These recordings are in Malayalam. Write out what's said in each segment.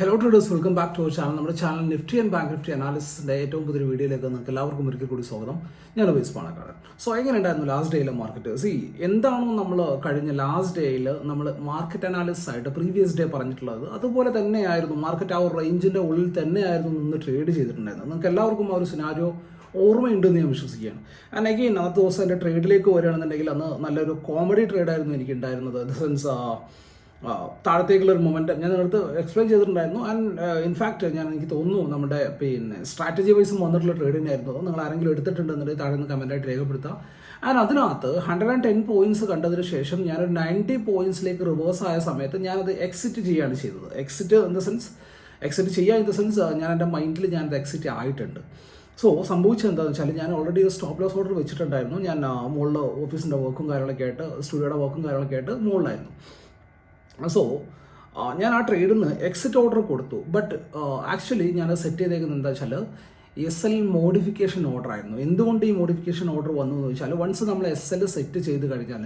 Hello traders welcome back to our channel നമ്മുടെ channel Nifty and bank Nifty അനാലിസിന്റെ ഏറ്റവും പുതിയ വീഡിയോയിലേക്ക് നിങ്ങൾക്ക് എല്ലാവർക്കും ഒരിക്കൽ കൂടി സ്വാഗതം. ഞാൻ ഉപയോഗിച്ച് പാണക്കാട് സോ എങ്ങനെ ഉണ്ടായിരുന്നു ലാസ്റ്റ് ഡേയിലെ മാർക്കറ്റ് സി എന്താണോ നമ്മൾ കഴിഞ്ഞ ലാസ്റ്റ് ഡേയിൽ നമ്മൾ മാർക്കറ്റ് അനാലിസിസ് ആയിട്ട് പ്രീവിയസ് ഡേ പറഞ്ഞിട്ടുള്ളത്. അതുപോലെ തന്നെയായിരുന്നു മാർക്കറ്റ് ആ ഒരു റേഞ്ചിന്റെ ഉള്ളിൽ തന്നെയായിരുന്നു നിന്ന് ട്രേഡ് ചെയ്തിട്ടുണ്ടായിരുന്നത്. നിങ്ങൾക്ക് എല്ലാവർക്കും ആ ഒരു സിനാരിയോ ഓർമ്മയുണ്ടെന്ന് ഞാൻ വിശ്വസിക്കുകയാണ്. ആൻഡ് അഗെയിൻ അന്നത്തെ ദിവസം എന്റെ ട്രേഡിലേക്ക് വരികയാണെന്നുണ്ടെങ്കിൽ അന്ന് നല്ലൊരു കോമഡി ട്രേഡായിരുന്നു എനിക്ക് ഉണ്ടായിരുന്നത്. ഇൻ സെൻസ് താഴത്തേക്കുള്ള ഒരു ഞാൻ നിങ്ങളടുത്ത് എക്സ്പ്ലെയിൻ ചെയ്തിട്ടുണ്ടായിരുന്നു. ആൻഡ് ഇൻഫാക്റ്റ് ഞാൻ എനിക്ക് തോന്നുന്നു നമ്മുടെ പിന്നെ സ്ട്രാറ്റജി വൈസും വന്നിട്ടുള്ള ട്രേഡിംഗ് ആയിരുന്നു. നിങ്ങൾ ആരെങ്കിലും എടുത്തിട്ടുണ്ടെന്നുണ്ടെങ്കിൽ താഴെ നിന്ന് കമന്റായിട്ട് രേഖപ്പെടുത്താം. ആൻഡ് അതിനകത്ത് ഹൺഡ്രഡ് ആൻഡ് ടെൻ പോയിന്റ്സ് കണ്ടതിന് ശേഷം ഞാനൊരു നയന്റി പോയിന്റ്സിലേക്ക് റിവേഴ്സ് ആയ സമയത്ത് ഞാനത് എക്സിറ്റ് ചെയ്യുകയാണ് ചെയ്തത്. Exit in the sense exit ചെയ്യുക ഇൻ ദ സെൻസ് ഞാൻ എന്റെ മൈൻഡിൽ ഞാനത് എക്സിറ്റ് ആയിട്ടുണ്ട്. സോ സംഭവിച്ചത് എന്താണെന്ന് വെച്ചാൽ ഞാൻ ഓൾറെഡി ഒരു സ്റ്റോപ്പ് ലോസ് ഓർഡർ വെച്ചിട്ടുണ്ടായിരുന്നു. ഞാൻ മുകളിൽ ഓഫീസിന്റെ വർക്കും കാര്യങ്ങളൊക്കെ ആയിട്ട് സ്റ്റുഡിയോയുടെ വർക്കും കാര്യങ്ങളൊക്കെ ആയിട്ട് മുകളിലായിരുന്നു സോ ഞാൻ ആ ട്രേഡിൽ നിന്ന് എക്സിറ്റ് ഓർഡർ കൊടുത്തു ബട്ട് ആക്ച്വലി ഞാൻ സെറ്റ് ചെയ്തേക്കുന്നത് എന്താ വെച്ചാൽ എസ് എൽ മോഡിഫിക്കേഷൻ ഓർഡർ ആയിരുന്നു. എന്തുകൊണ്ട് ഈ മോഡിഫിക്കേഷൻ ഓർഡർ വന്നു എന്ന് വെച്ചാൽ വൺസ് നമ്മൾ എസ് എൽ സെറ്റ് ചെയ്ത് കഴിഞ്ഞാൽ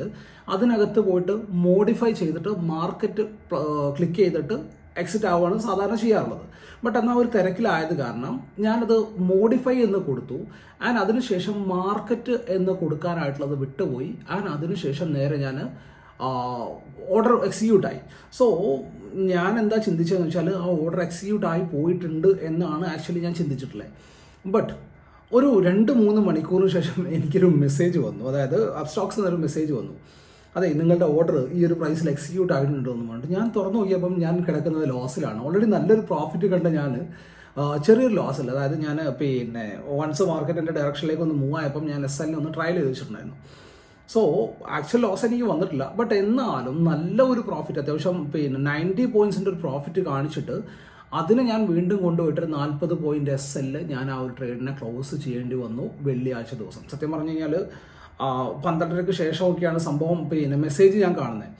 അതിനകത്ത് പോയിട്ട് മോഡിഫൈ ചെയ്തിട്ട് മാർക്കറ്റ് ക്ലിക്ക് ചെയ്തിട്ട് എക്സിറ്റ് ആവുകയാണ് സാധാരണ ചെയ്യാറുള്ളത്. ബട്ട് എന്നാൽ ഒരു തിരക്കിലായത് കാരണം ഞാനത് മോഡിഫൈ എന്ന് കൊടുത്തു. ആൻഡ് അതിനുശേഷം മാർക്കറ്റ് എന്ന് കൊടുക്കാനായിട്ടുള്ളത് വിട്ടുപോയി. ആൻഡ് അതിനുശേഷം നേരെ ഞാൻ ഓർഡർ എക്സിക്യൂട്ട് ആയി. സോ ഞാൻ എന്താ ചിന്തിച്ചതെന്ന് വെച്ചാൽ ആ ഓർഡർ എക്സിക്യൂട്ട് ആയി പോയിട്ടുണ്ട് എന്നാണ് ആക്ച്വലി ഞാൻ ചിന്തിച്ചിട്ടുള്ളത് ബട്ട് ഒരു രണ്ട് മൂന്ന് മണിക്കൂറിന് ശേഷം എനിക്കൊരു മെസ്സേജ് വന്നു. അതായത് അബ്സ്റ്റോക്സ് എന്നൊരു മെസ്സേജ് വന്നു. അതെ നിങ്ങളുടെ ഓർഡർ ഈ ഒരു പ്രൈസിൽ എക്സിക്യൂട്ട് ആയിട്ടുണ്ടോ എന്ന് പറഞ്ഞിട്ട് ഞാൻ തുറന്നു നോക്കിയപ്പം ഞാൻ കിടക്കുന്നത് ലോസിലാണ് ഓൾറെഡി നല്ലൊരു പ്രോഫിറ്റ് കണ്ട ഞാൻ ചെറിയൊരു ലോസ് അല്ല. അതായത് ഞാൻ പിന്നെ വൺസ് മാർക്കറ്റിന്റെ ഡയറക്ഷനിലേക്ക് ഒന്ന് മൂവ് ആയപ്പം ഞാൻ എസ് എല്ലിൽ ഒന്ന് ട്രയൽ ചെയ്ത് വെച്ചിട്ടുണ്ടായിരുന്നു. സോ ആക്ച്വൽ ലോസ് എനിക്ക് വന്നിട്ടില്ല. ബട്ട് എന്നാലും നല്ല ഒരു പ്രോഫിറ്റ് അത്യാവശ്യം പിന്നെ നയന്റി പോയിന്റ്സിന്റെ ഒരു പ്രോഫിറ്റ് കാണിച്ചിട്ട് അതിന് ഞാൻ വീണ്ടും കൊണ്ടുപോയിട്ട് നാൽപ്പത് പോയിന്റ് എസ് എൽ ഞാൻ ആ ഒരു ട്രേഡിനെ ക്ലോസ് ചെയ്യേണ്ടി വന്നു വെള്ളിയാഴ്ച ദിവസം. സത്യം പറഞ്ഞു കഴിഞ്ഞാൽ പന്ത്രണ്ടരയ്ക്ക് ശേഷമൊക്കെയാണ് സംഭവം പിന്നെ മെസ്സേജ് ഞാൻ കാണുന്നത്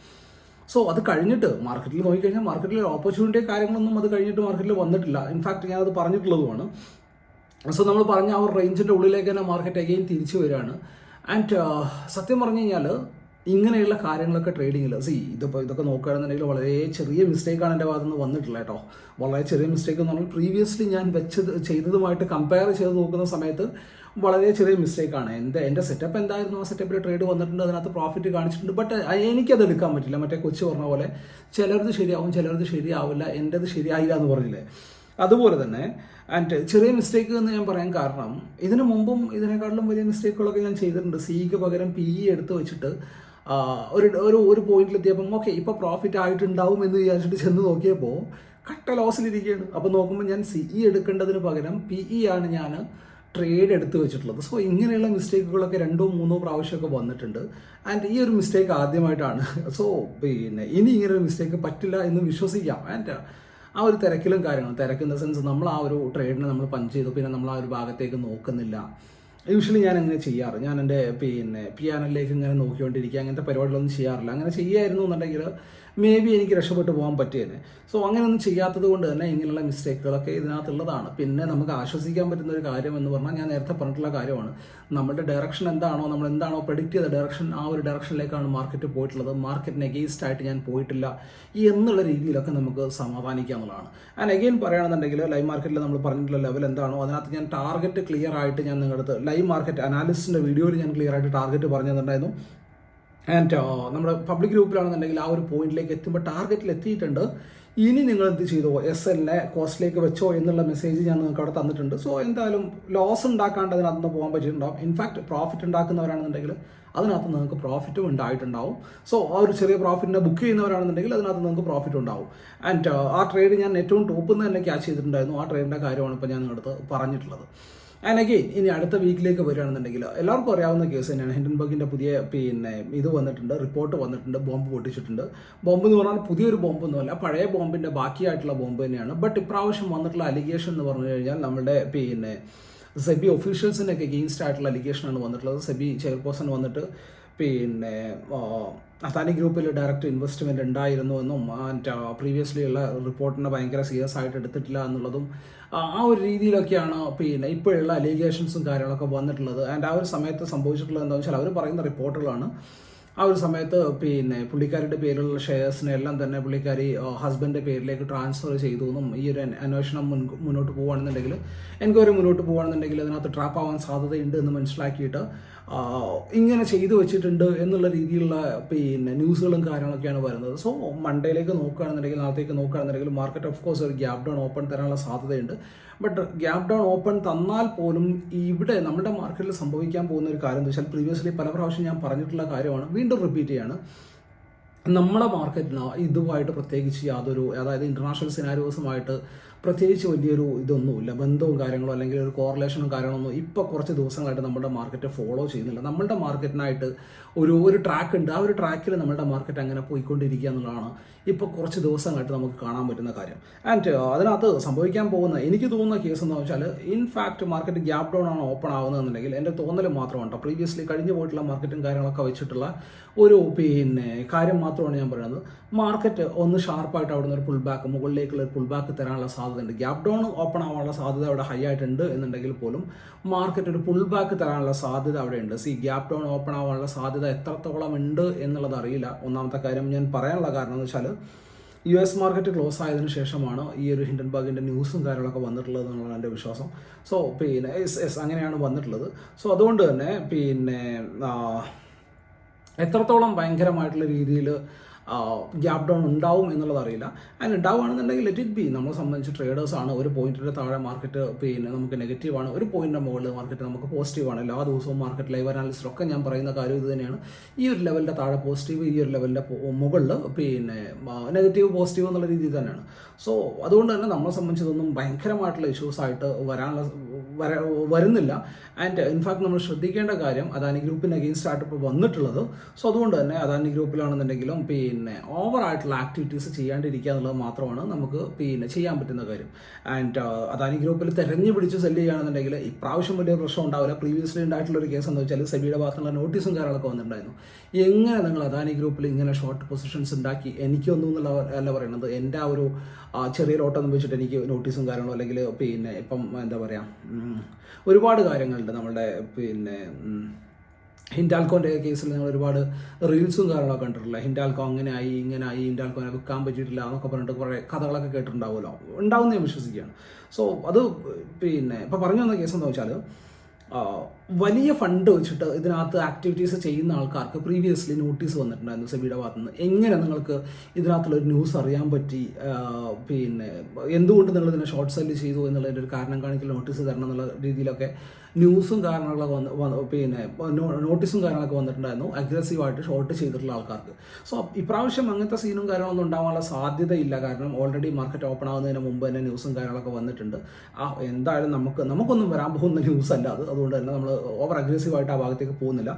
സോ അത് കഴിഞ്ഞിട്ട് മാർക്കറ്റിൽ നോക്കിക്കഴിഞ്ഞാൽ മാർക്കറ്റിൽ ഓപ്പർച്യൂണിറ്റി കാര്യങ്ങളൊന്നും അത് കഴിഞ്ഞിട്ട് മാർക്കറ്റിൽ വന്നിട്ടില്ല. ഇൻഫാക്ട് ഞാനത് പറഞ്ഞിട്ടുള്ളതുമാണ്. സോ നമ്മൾ പറഞ്ഞ ആ ഒരു റേഞ്ചിന്റെ ഉള്ളിലേക്ക് തന്നെ മാർക്കറ്റ് അഗെയിൻ തിരിച്ചു വരികയാണ്. ആൻഡ് സത്യം പറഞ്ഞു കഴിഞ്ഞാൽ ഇങ്ങനെയുള്ള കാര്യങ്ങളൊക്കെ ട്രേഡിങ്ങിൽ സി ഇതിപ്പോൾ ഇതൊക്കെ നോക്കുകയാണെന്നുണ്ടെങ്കിൽ വളരെ ചെറിയ മിസ്റ്റേക്കാണ് എന്റെ ഭാഗത്തുനിന്ന് നിന്ന് വന്നിട്ടുള്ളത് കേട്ടോ. വളരെ ചെറിയ മിസ്റ്റേക്ക് എന്ന് പറഞ്ഞാൽ പ്രീവിയസ്ലി ഞാൻ വെച്ചത് ചെയ്തതുമായിട്ട് കമ്പയർ ചെയ്ത് നോക്കുന്ന സമയത്ത് വളരെ ചെറിയ മിസ്റ്റേക്കാണ് എന്റെ എന്റെ സെറ്റപ്പ് എന്തായിരുന്നു? ആ സെറ്റപ്പിൽ ട്രേഡ് വന്നിട്ടുണ്ട് അതിനകത്ത് പ്രോഫിറ്റ് കാണിച്ചിട്ടുണ്ട്. ബട്ട് എനിക്കത് എടുക്കാൻ പറ്റില്ല. മറ്റേ കൊച്ചു പറഞ്ഞ പോലെ ചിലരത് ശരിയാവും ചിലരത് ശരിയാവില്ല എന്റെത് ശരിയായില്ല എന്ന് പറഞ്ഞില്ലേ? അതുപോലെ തന്നെ ആൻഡ് ചെറിയ മിസ്റ്റേക്ക് എന്ന് ഞാൻ പറയാൻ കാരണം ഇതിനു മുമ്പും ഇതിനെക്കാളും വലിയ മിസ്റ്റേക്കുകളൊക്കെ ഞാൻ ചെയ്തിട്ടുണ്ട്. സിക്ക് പകരം പി ഇ എടുത്ത് വെച്ചിട്ട് ഒരു ഒരു ഒരു പോയിന്റിലെത്തിയപ്പം ഓക്കെ ഇപ്പോൾ പ്രോഫിറ്റ് ആയിട്ടുണ്ടാവും എന്ന് വിചാരിച്ചിട്ട് ചെന്ന് നോക്കിയപ്പോൾ കട്ട ലോസിലിരിക്കുകയാണ് അപ്പോൾ നോക്കുമ്പോൾ ഞാൻ സി ഇ എടുക്കേണ്ടതിന് പകരം പി ഇ ആണ് ഞാൻ ട്രേഡ് എടുത്തു വെച്ചിട്ടുള്ളത്. സോ ഇങ്ങനെയുള്ള മിസ്റ്റേക്കുകളൊക്കെ രണ്ടോ മൂന്നോ പ്രാവശ്യമൊക്കെ വന്നിട്ടുണ്ട്. ആൻഡ് ഈ ഒരു മിസ്റ്റേക്ക് ആദ്യമായിട്ടാണ്. സോ പിന്നെ ഇനി ഇങ്ങനെ ഒരു മിസ്റ്റേക്ക് പറ്റില്ല എന്ന് വിശ്വസിക്കാം. ആൻഡ് ആ ഒരു തിരക്കിലും കാര്യങ്ങളും. തിരക്ക് ഇൻ ദ സെൻസ് നമ്മൾ ആ ഒരു ട്രേഡിനെ നമ്മൾ പഞ്ച് ചെയ്തു. പിന്നെ നമ്മൾ ആ ഒരു ഭാഗത്തേക്ക് നോക്കുന്നില്ല. യൂഷ്വലി ഞാൻ അങ്ങനെ ചെയ്യാറ്. ഞാൻ എന്റെ പിന്നെ പിയാനലിലേക്ക് ഇങ്ങനെ നോക്കിക്കൊണ്ടിരിക്കുക അങ്ങനത്തെ പരിപാടികളൊന്നും ചെയ്യാറില്ല. അങ്ങനെ ചെയ്യായിരുന്നു എന്നുണ്ടെങ്കിൽ മേ ബി എനിക്ക് രക്ഷപ്പെട്ടു പോകാൻ പറ്റിയേനെ. സോ അങ്ങനെയൊന്നും ചെയ്യാത്തത് കൊണ്ട് തന്നെ ഇങ്ങനെയുള്ള മിസ്റ്റേക്കുകളൊക്കെ ഇതിനകത്തുള്ളതാണ്. പിന്നെ നമുക്ക് ആശ്വസിക്കാൻ പറ്റുന്ന ഒരു കാര്യം എന്ന് പറഞ്ഞാൽ ഞാൻ നേരത്തെ പറഞ്ഞിട്ടുള്ള കാര്യമാണ്. നമ്മുടെ ഡയറക്ഷൻ എന്താണോ നമ്മൾ എന്താണോ പ്രഡിക്റ്റ് ചെയ്ത ഡയറക്ഷൻ ആ ഒരു ഡയറക്ഷനിലേക്കാണ് മാർക്കറ്റ് പോയിട്ടുള്ളത്. മാർക്കറ്റിന് എഗെയിൻസ്റ്റ് ആയിട്ട് ഞാൻ പോയിട്ടില്ല എന്നുള്ള രീതിയിലൊക്കെ നമുക്ക് സമാധാനിക്കുക എന്നുള്ളതാണ്. ആൻഡ് അഗെയിൻ പറയുകയാണെന്നുണ്ടെങ്കിൽ ലൈവ് മാർക്കറ്റിൽ നമ്മൾ പറഞ്ഞിട്ടുള്ള ലെവൽ എന്താണോ അതിനകത്ത് ഞാൻ ടാർഗറ്റ് ക്ലിയർ ആയിട്ട് ഞാൻ നിങ്ങളുടെ ലൈവ് മാർക്കറ്റ് അനാലിസിന്റെ വീഡിയോയിൽ ഞാൻ ക്ലിയർ ആയിട്ട് ടാർഗറ്റ് പറഞ്ഞു ആൻഡ് നമ്മുടെ പബ്ലിക് ഗ്രൂപ്പിലാണെന്നുണ്ടെങ്കിൽ ആ ഒരു പോയിന്റിലേക്ക് എത്തുമ്പോൾ ടാർഗറ്റിൽ എത്തിയിട്ടുണ്ട്. ഇനി നിങ്ങൾ എന്ത് ചെയ്തോ? എസ് എല്ലിനെ കോസ്റ്റിലേക്ക് വെച്ചോ എന്നുള്ള മെസ്സേജ് ഞാൻ നിങ്ങൾക്ക് അവിടെ തന്നിട്ടുണ്ട്. സോ എന്തായാലും ലോസ് ഉണ്ടാക്കാണ്ട് അതിനകത്ത് നിന്ന് പോകാൻ പറ്റിയിട്ടുണ്ടാവും. ഇൻഫാക്ട് പ്രോഫിറ്റ് ഉണ്ടാക്കുന്നവരാണെന്നുണ്ടെങ്കിൽ അതിനകത്ത് നിങ്ങൾക്ക് പ്രോഫിറ്റും ഉണ്ടായിട്ടുണ്ടാവും. സോ ആ ഒരു ചെറിയ പ്രോഫിറ്റിനെ ബുക്ക് ചെയ്യുന്നവരാണെന്നുണ്ടെങ്കിൽ അതിനകത്ത് നിങ്ങൾക്ക് പ്രോഫിറ്റ് ഉണ്ടാവും. ആൻഡ് ആ ട്രേഡ് ഞാൻ ഏറ്റവും ടോപ്പിൽ നിന്ന് തന്നെ ക്യാച്ച് ചെയ്തിട്ടുണ്ടായിരുന്നു. ആ ട്രേഡിന്റെ കാര്യമാണ് ഇപ്പോൾ ഞാൻ നിങ്ങളുടെ പറഞ്ഞിട്ടുള്ളത്. ആൻഡ് അഗെയിൻ ഇനി അടുത്ത വീക്കിലേക്ക് വരികയാണെന്നുണ്ടെങ്കിൽ എല്ലാവർക്കും അറിയാവുന്ന കേസ് തന്നെയാണ്. ഹിൻഡൻബർഗിന്റെ പുതിയ പിന്നെ ഇത് വന്നിട്ടുണ്ട് റിപ്പോർട്ട് വന്നിട്ടുണ്ട് ബോംബ് പൊട്ടിച്ചിട്ടുണ്ട്. ബോംബ് എന്ന് പറഞ്ഞാൽ പുതിയൊരു ബോംബൊന്നുമല്ല പഴയ ബോംബിന്റെ ബാക്കിയായിട്ടുള്ള ബോംബ് തന്നെയാണ്. ബട്ട് ഇപ്രാവശ്യം വന്നിട്ടുള്ള അലിഗേഷൻ എന്ന് പറഞ്ഞു കഴിഞ്ഞാൽ നമ്മുടെ പിന്നെ സെബി ഒഫീഷ്യൽസിനൊക്കെ എഗെയിൻസ്റ്റ് ആയിട്ടുള്ള അലിഗേഷനാണ് വന്നിട്ടുള്ളത്. സെബി ചെയർപേഴ്സൺ വന്നിട്ട് പിന്നെ അദാനി ഗ്രൂപ്പിൽ ഡയറക്റ്റ് ഇൻവെസ്റ്റ്മെന്റ് ഉണ്ടായിരുന്നു എന്നും പ്രീവിയസ്ലി ഉള്ള റിപ്പോർട്ടിനെ ഭയങ്കര സീരിയസ് ആയിട്ട് എടുത്തിട്ടില്ല എന്നുള്ളതും ആ ഒരു രീതിയിലൊക്കെയാണ് പിന്നെ ഇപ്പോഴുള്ള അലിഗേഷൻസും കാര്യങ്ങളൊക്കെ വന്നിട്ടുള്ളത്. ആൻഡ് ആ ഒരു സമയത്ത് സംഭവിച്ചിട്ടുള്ളത് എന്താണെന്ന് വെച്ചാൽ അവർ പറയുന്ന റിപ്പോർട്ടുകളാണ് ആ ഒരു സമയത്ത് പിന്നെ പുള്ളിക്കാരിയുടെ പേരിലുള്ള ഷെയർസിനെ എല്ലാം തന്നെ പുള്ളിക്കാരി ഹസ്ബൻഡിന്റെ പേരിലേക്ക് ട്രാൻസ്ഫർ ചെയ്തു എന്നും ഈ ഒരു അന്വേ- അന്വേഷണം മുൻ മുന്നോട്ട് പോകുകയാണെന്നുണ്ടെങ്കിൽ എൻക്വയറി മുന്നോട്ട് പോകുകയാണെന്നുണ്ടെങ്കിൽ അതിനകത്ത് ട്രാപ്പ് ആവാൻ സാധ്യതയുണ്ട് എന്ന് മനസ്സിലാക്കിയിട്ട് ഇങ്ങനെ ചെയ്തു വെച്ചിട്ടുണ്ട് എന്നുള്ള രീതിയിലുള്ള പിന്നെ ന്യൂസുകളും കാര്യങ്ങളൊക്കെയാണ് വരുന്നത്. സോ മൺഡേയിലേക്ക് നോക്കുകയാണെന്നുണ്ടെങ്കിൽ നാളത്തേക്ക് നോക്കുകയാണെന്നുണ്ടെങ്കിൽ മാർക്കറ്റ് ഓഫ് കോഴ്സ് ഒരു ഗ്യാപ് ഡൗൺ ഓപ്പൺ തരാനുള്ള സാധ്യതയുണ്ട്. ബട്ട് ഗ്യാപ് ഡൗൺ ഓപ്പൺ തന്നാൽ പോലും ഇവിടെ നമ്മുടെ മാർക്കറ്റിൽ സംഭവിക്കാൻ പോകുന്ന ഒരു കാര്യം എന്ന് വെച്ചാൽ പ്രീവിയസ്ലി പല പ്രാവശ്യം ഞാൻ പറഞ്ഞിട്ടുള്ള കാര്യമാണ്. വീണ്ടും റിപ്പീറ്റ് ചെയ്യാണ്. നമ്മുടെ മാർക്കറ്റിന് ഇതുമായിട്ട് പ്രത്യേകിച്ച് യാതൊരു അതായത് ഇന്റർനാഷണൽ സിനാരിയോസുമായിട്ട് പ്രത്യേകിച്ച് വലിയൊരു ഇതൊന്നുമില്ല. ബന്ധവും കാര്യങ്ങളോ അല്ലെങ്കിൽ ഒരു കോറിലേഷനും കാര്യങ്ങളൊന്നും ഇപ്പോൾ കുറച്ച് ദിവസങ്ങളായിട്ട് നമ്മുടെ മാർക്കറ്റ് ഫോളോ ചെയ്യുന്നില്ല. നമ്മളുടെ മാർക്കറ്റിനായിട്ട് ഒരു ഒരു ട്രാക്ക് ഉണ്ട്. ആ ഒരു ട്രാക്കിൽ നമ്മളുടെ മാർക്കറ്റ് അങ്ങനെ പോയിക്കൊണ്ടിരിക്കുക എന്നുള്ളതാണ് ഇപ്പോൾ കുറച്ച് ദിവസങ്ങളായിട്ട് നമുക്ക് കാണാൻ പറ്റുന്ന കാര്യം. ആൻഡ് അതിനകത്ത് സംഭവിക്കാൻ പോകുന്ന എനിക്ക് തോന്നുന്ന കേസ് എന്ന് വെച്ചാൽ in fact market gap down ആണ് ഓപ്പൺ ആവുന്നതെന്നുണ്ടെങ്കിൽ എന്റെ തോന്നൽ മാത്രമാണ് പ്രീവിയസ്ലി കഴിഞ്ഞു പോയിട്ടുള്ള മാർക്കറ്റും കാര്യങ്ങളൊക്കെ വെച്ചിട്ടുള്ള ഒരു പിന്നെ കാര്യം മാത്രമാണ് ഞാൻ പറയുന്നത്. മാർക്കറ്റ് ഒന്ന് ഷാർപ്പായിട്ട് അവിടെ നിന്ന് ഒരു പുൾ ബാക്ക് മുകളിലേക്കുള്ള പുൾ ബാക്ക് തരാനുള്ള സാധ്യതയുണ്ട് ഗ്യാപ് ഡൗൺ ഓപ്പൺ ആവാനുള്ള സാധ്യത അവിടെ ഹൈ ആയിട്ടുണ്ട് എന്നുണ്ടെങ്കിൽ പോലും മാർക്കറ്റ് ഒരു പുൾ ബാക്ക് തരാനുള്ള സാധ്യത അവിടെ ഉണ്ട് സി ഗ്യാപ് ഡൗൺ ഓപ്പൺ ആവാനുള്ള സാധ്യത എത്രത്തോളം ഉണ്ട് എന്നുള്ളത് അറിയില്ല. ഒന്നാമത്തെ കാര്യം ഞാൻ പറയാനുള്ള കാരണം എന്ന് വെച്ചാൽ യു എസ് മാർക്കറ്റ് ക്ലോസ് ആയതിനു ശേഷമാണ് ഈ ഒരു ഹിൻഡൻബർഗിന്റെ ന്യൂസും കാര്യങ്ങളൊക്കെ വന്നിട്ടുള്ളത് എന്നുള്ളതാണ് എന്റെ വിശ്വാസം. സോ പിന്നെ എസ് എസ് അങ്ങനെയാണ് വന്നിട്ടുള്ളത്. സോ അതുകൊണ്ട് തന്നെ പിന്നെ എത്രത്തോളം ഭയങ്കരമായിട്ടുള്ള രീതിയിൽ ഗ്യാപ് ഡൗൺ ഉണ്ടാവും എന്നുള്ളത് അറിയില്ല. അതിന് ഉണ്ടാവുകയാണെന്നുണ്ടെങ്കിൽ ലെറ്റ് ഇറ്റ് ബി നമ്മളെ സംബന്ധിച്ച് ട്രേഡേഴ്സ് ആണ് ഒരു പോയിന്റിന്റെ താഴെ മാർക്കറ്റ് പിന്നെ നമുക്ക് നെഗറ്റീവ് ആണ് ഒരു പോയിന്റിന്റെ മുകളിൽ മാർക്കറ്റ് നമുക്ക് പോസിറ്റീവ് ആണ്. എല്ലാ ദിവസവും മാർക്കറ്റ് ലൈവ് അനാലിസിലൊക്കെ ഞാൻ പറയുന്ന കാര്യം ഇത് തന്നെയാണ്. ഈ ഒരു ലെവലിന്റെ താഴെ പോസിറ്റീവ് ഈ ഒരു ലെവലിന്റെ മുകളിൽ പിന്നെ നെഗറ്റീവ് പോസിറ്റീവ് എന്നുള്ള രീതിയിൽ തന്നെയാണ്. സോ അതുകൊണ്ട് തന്നെ നമ്മളെ സംബന്ധിച്ചതൊന്നും ഭയങ്കരമായിട്ടുള്ള ഇഷ്യൂസ് ആയിട്ട് വരാനുള്ള വരുന്നില്ല. ആൻഡ് ഇൻഫാക്ട് നമ്മൾ ശ്രദ്ധിക്കേണ്ട കാര്യം അദാനി ഗ്രൂപ്പിന് അഗെയിൻസ്റ്റ് ആയിട്ട് ഇപ്പോൾ വന്നിട്ടുള്ളത്. സോ അതുകൊണ്ട് തന്നെ അദാനി ഗ്രൂപ്പിലാണെന്നുണ്ടെങ്കിലും പിന്നെ ഓവർ ആയിട്ടുള്ള ആക്ടിവിറ്റീസ് ചെയ്യാണ്ടിരിക്കുക എന്നുള്ളത് മാത്രമാണ് നമുക്ക് പിന്നെ ചെയ്യാൻ പറ്റുന്ന കാര്യം. ആൻഡ് അദാനി ഗ്രൂപ്പിൽ തെരഞ്ഞു പിടിച്ച് സെല്ല് ചെയ്യുകയാണെന്നുണ്ടെങ്കിൽ ഇപ്രാവശ്യം വലിയ പ്രശ്നം ഉണ്ടാവില്ല. പ്രീവിയസ്ലി ഉണ്ടായിട്ടുള്ള ഒരു കേസ് എന്ന് വെച്ചാൽ സെബിയുടെ ഭാഗത്തുള്ള നോട്ടീസും കാര്യങ്ങളൊക്കെ വന്നിട്ടുണ്ടായിരുന്നു. എങ്ങനെ നിങ്ങൾ അദാനി ഗ്രൂപ്പിൽ ഇങ്ങനെ ഷോർട്ട് പൊസിഷൻസ് ഉണ്ടാക്കി? എനിക്കൊന്നും എന്നുള്ള അല്ല പറയുന്നത് എന്റെ ആ ഒരു ചെറിയ ചെറിയ എന്ന് വെച്ചിട്ട് എനിക്ക് നോട്ടീസും കാര്യങ്ങളും അല്ലെങ്കിൽ പിന്നെ ഇപ്പം എന്താ പറയുക ഒരുപാട് ഒരുപാട് കാര്യങ്ങളുണ്ട് നമ്മുടെ പിന്നെ ഹിൻഡാൽക്കോന്റെ കേസിൽ നിങ്ങൾ ഒരുപാട് റീൽസും കാര്യങ്ങളൊക്കെ കണ്ടിട്ടില്ല ഹിൻഡാൽക്കോ ഇങ്ങനെ ആയി ഹിൻഡാൽക്കോനെ വിൽക്കാൻ പറ്റിയിട്ടില്ല എന്നൊക്കെ പറഞ്ഞിട്ട് കുറേ കഥകളൊക്കെ കേട്ടിട്ടുണ്ടാവുമല്ലോ. ഉണ്ടാവുമെന്ന് ഞാൻ വിശ്വസിക്കുകയാണ്. സോ അത് പിന്നെ ഇപ്പം പറഞ്ഞു വന്ന കേസ് എന്താ വെച്ചാൽ വലിയ ഫണ്ട് വെച്ചിട്ട് ഇതിനകത്ത് ആക്ടിവിറ്റീസ് ചെയ്യുന്ന ആൾക്കാർക്ക് പ്രീവിയസ്ലി നോട്ടീസ് വന്നിട്ടുണ്ടായിരുന്നു സെബിയുടെ ഭാഗത്ത് നിന്ന് എങ്ങനെ നിങ്ങൾക്ക് ഇതിനകത്തുള്ളൊരു ന്യൂസ് അറിയാൻ പറ്റി? പിന്നെ എന്തുകൊണ്ട് നിങ്ങൾ ഇതിനെ ഷോർട്ട് സെല്ല് ചെയ്തു എന്നുള്ളതിന്റെ ഒരു കാരണം കാണിക്കൽ നോട്ടീസ് തരണം എന്നുള്ള രീതിയിലൊക്കെ ന്യൂസും കാരണങ്ങളൊക്കെ വന്ന് പിന്നെ നോട്ടീസും കാര്യങ്ങളൊക്കെ വന്നിട്ടുണ്ടായിരുന്നു. അഗ്രസീവായിട്ട് ഷോർട്ട് ചെയ്തിട്ടുള്ള ആൾക്കാർക്ക്. സോ ഇപ്രാവശ്യം അങ്ങനത്തെ സീനും കാര്യങ്ങളൊന്നും ഉണ്ടാവാനുള്ള സാധ്യതയില്ല. കാരണം ഓൾറെഡി മാർക്കറ്റ് ഓപ്പൺ ആവുന്നതിന് മുമ്പ് തന്നെ ന്യൂസും കാര്യങ്ങളൊക്കെ വന്നിട്ടുണ്ട്. ആ എന്തായാലും നമുക്ക് നമുക്കൊന്നും വരാൻ പോകുന്ന ന്യൂസ് അല്ല അത്. അതുകൊണ്ട് തന്നെ നമ്മൾ ഓവർ അഗ്രസീവായിട്ട് ആ ഭാഗത്തേക്ക് പോകുന്നില്ല.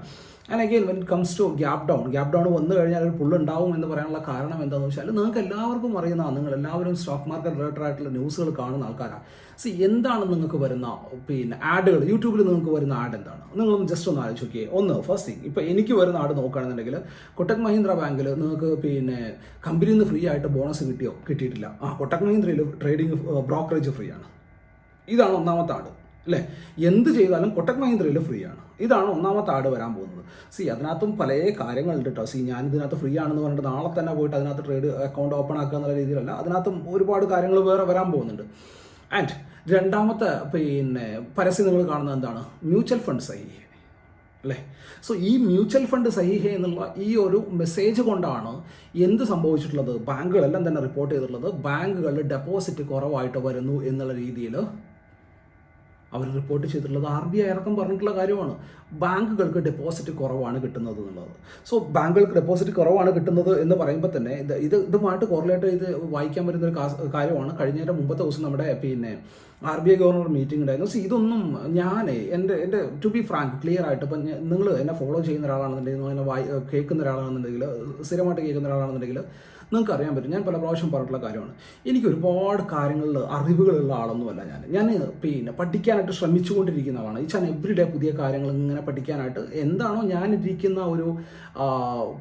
And again when it comes to gap down gap down വന്നു കഴിഞ്ഞാൽ ഒരു പുള്ളുണ്ടാവും എന്ന് പറയാനുള്ള കാരണം എന്താണെന്ന് വെച്ചാൽ നിങ്ങൾക്ക് എല്ലാവർക്കും അറിയുന്നതാണ് നിങ്ങൾ എല്ലാവരും സ്റ്റോക്ക് മാർക്കറ്റ് റിലേറ്റഡ് ആയിട്ടുള്ള ന്യൂസുകൾ കാണുന്ന ആൾക്കാരാണ് സി എന്താണ് നിങ്ങൾക്ക് വരുന്ന പിന്നെ ആഡുകൾ യൂട്യൂബിൽ നിങ്ങൾക്ക് വരുന്ന ആഡ് എന്താണ്? നിങ്ങളൊന്ന് ജസ്റ്റ് ഒന്ന് ആലോചിച്ച് നോക്കിയേ. ഒന്ന് ഫസ്റ്റ് തിങ് ഇപ്പോൾ എനിക്ക് വരുന്ന ആഡ് നോക്കുകയാണെന്നുണ്ടെങ്കിൽ കൊട്ടക് മഹീന്ദ്ര ബാങ്കിൽ നിങ്ങൾക്ക് പിന്നെ കമ്പനിയിൽ നിന്ന് ഫ്രീ ആയിട്ട് ബോണസ് കിട്ടിയോ? കിട്ടിയിട്ടില്ല. ആ കൊട്ടക് മഹീന്ദ്രയിൽ ട്രേഡിംഗ് ബ്രോക്കറേജ് ഫ്രീ ആണ്. ഇതാണ് ഒന്നാമത്തെ ആഡ് അല്ലേ? എന്ത് ചെയ്താലും കൊട്ടക് മഹീന്ദ്രയിൽ ഫ്രീ ആണ്. ഇതാണ് ഒന്നാമത്തെ ആട് വരാൻ പോകുന്നത്. സി അതിനകത്തും പല കാര്യങ്ങളുണ്ട് കേട്ടോ സി ഞാൻ ഇതിനകത്ത് ഫ്രീ ആണെന്ന് പറഞ്ഞിട്ട് നാളെ തന്നെ പോയിട്ട് അതിനകത്ത് ട്രേഡ് അക്കൗണ്ട് ഓപ്പൺ ആക്കുക എന്നുള്ള രീതിയിലല്ല അതിനകത്തും ഒരുപാട് കാര്യങ്ങൾ വേറെ വരാൻ പോകുന്നുണ്ട്. ആൻഡ് രണ്ടാമത്തെ പിന്നെ പരസ്യം നിങ്ങൾ കാണുന്നത് എന്താണ്? മ്യൂച്വൽ ഫണ്ട് സഹി അല്ലേ? സോ ഈ മ്യൂച്വൽ ഫണ്ട് സഹിഹെ എന്നുള്ള ഈ ഒരു മെസ്സേജ് കൊണ്ടാണ് എന്ത് സംഭവിച്ചിട്ടുള്ളത്? ബാങ്കുകളെല്ലാം തന്നെ റിപ്പോർട്ട് ചെയ്തിട്ടുള്ളത് ബാങ്കുകളിൽ ഡെപ്പോസിറ്റ് കുറവായിട്ട് വരുന്നു എന്നുള്ള രീതിയിൽ അവർ റിപ്പോർട്ട് ചെയ്തിട്ടുള്ളത് ആർ ബി ഐ അടക്കം പറഞ്ഞിട്ടുള്ള കാര്യമാണ്. ബാങ്കുകൾക്ക് ഡെപ്പോസിറ്റ് കുറവാണ് കിട്ടുന്നത് എന്നുള്ളത്. സോ ബാങ്കുകൾക്ക് ഡെപ്പോസിറ്റ് കുറവാണ് കിട്ടുന്നത് എന്ന് പറയുമ്പോൾ തന്നെ ഇത് ഇത് ഇതുമായിട്ട് കോറിലേറ്റ് ചെയ്ത് വായിക്കാൻ പറ്റുന്ന ഒരു കാര്യമാണ്. കഴിഞ്ഞ മുമ്പത്തെ ദിവസം നമ്മുടെ പിന്നെ R B I governor meeting ഉണ്ടായിരുന്നു. സോ ഇതൊന്നും ഞാൻ എന്റെ എന്റെ ടു ബി ഫ്രാങ്ക് ക്ലിയർ ആയിട്ട് ഇപ്പം നിങ്ങൾ എന്നെ ഫോളോ ചെയ്യുന്ന ഒരാളാണെന്നുണ്ടെങ്കിൽ നിങ്ങൾ എന്നെ വായി കേൾക്കുന്ന ഒരാളാണെന്നുണ്ടെങ്കിൽ സ്ഥിരമായിട്ട് കേൾക്കുന്ന ഒരാളാണെന്നുണ്ടെങ്കിൽ നിങ്ങൾക്ക് അറിയാൻ പറ്റും. ഞാൻ പല പ്രാവശ്യം പറഞ്ഞിട്ടുള്ള കാര്യമാണ്. എനിക്ക് ഒരുപാട് കാര്യങ്ങളിൽ അറിവുകളുള്ള ആളൊന്നുമല്ല ഞാൻ. ഞാൻ പിന്നെ പഠിക്കാനായിട്ട് ശ്രമിച്ചുകൊണ്ടിരിക്കുന്ന ആളാണ് ഈ ചാൻ എവറി ഡേ പുതിയ കാര്യങ്ങൾ ഇങ്ങനെ പഠിക്കാനായിട്ട് എന്താണോ ഞാൻ ഇരിക്കുന്ന ഒരു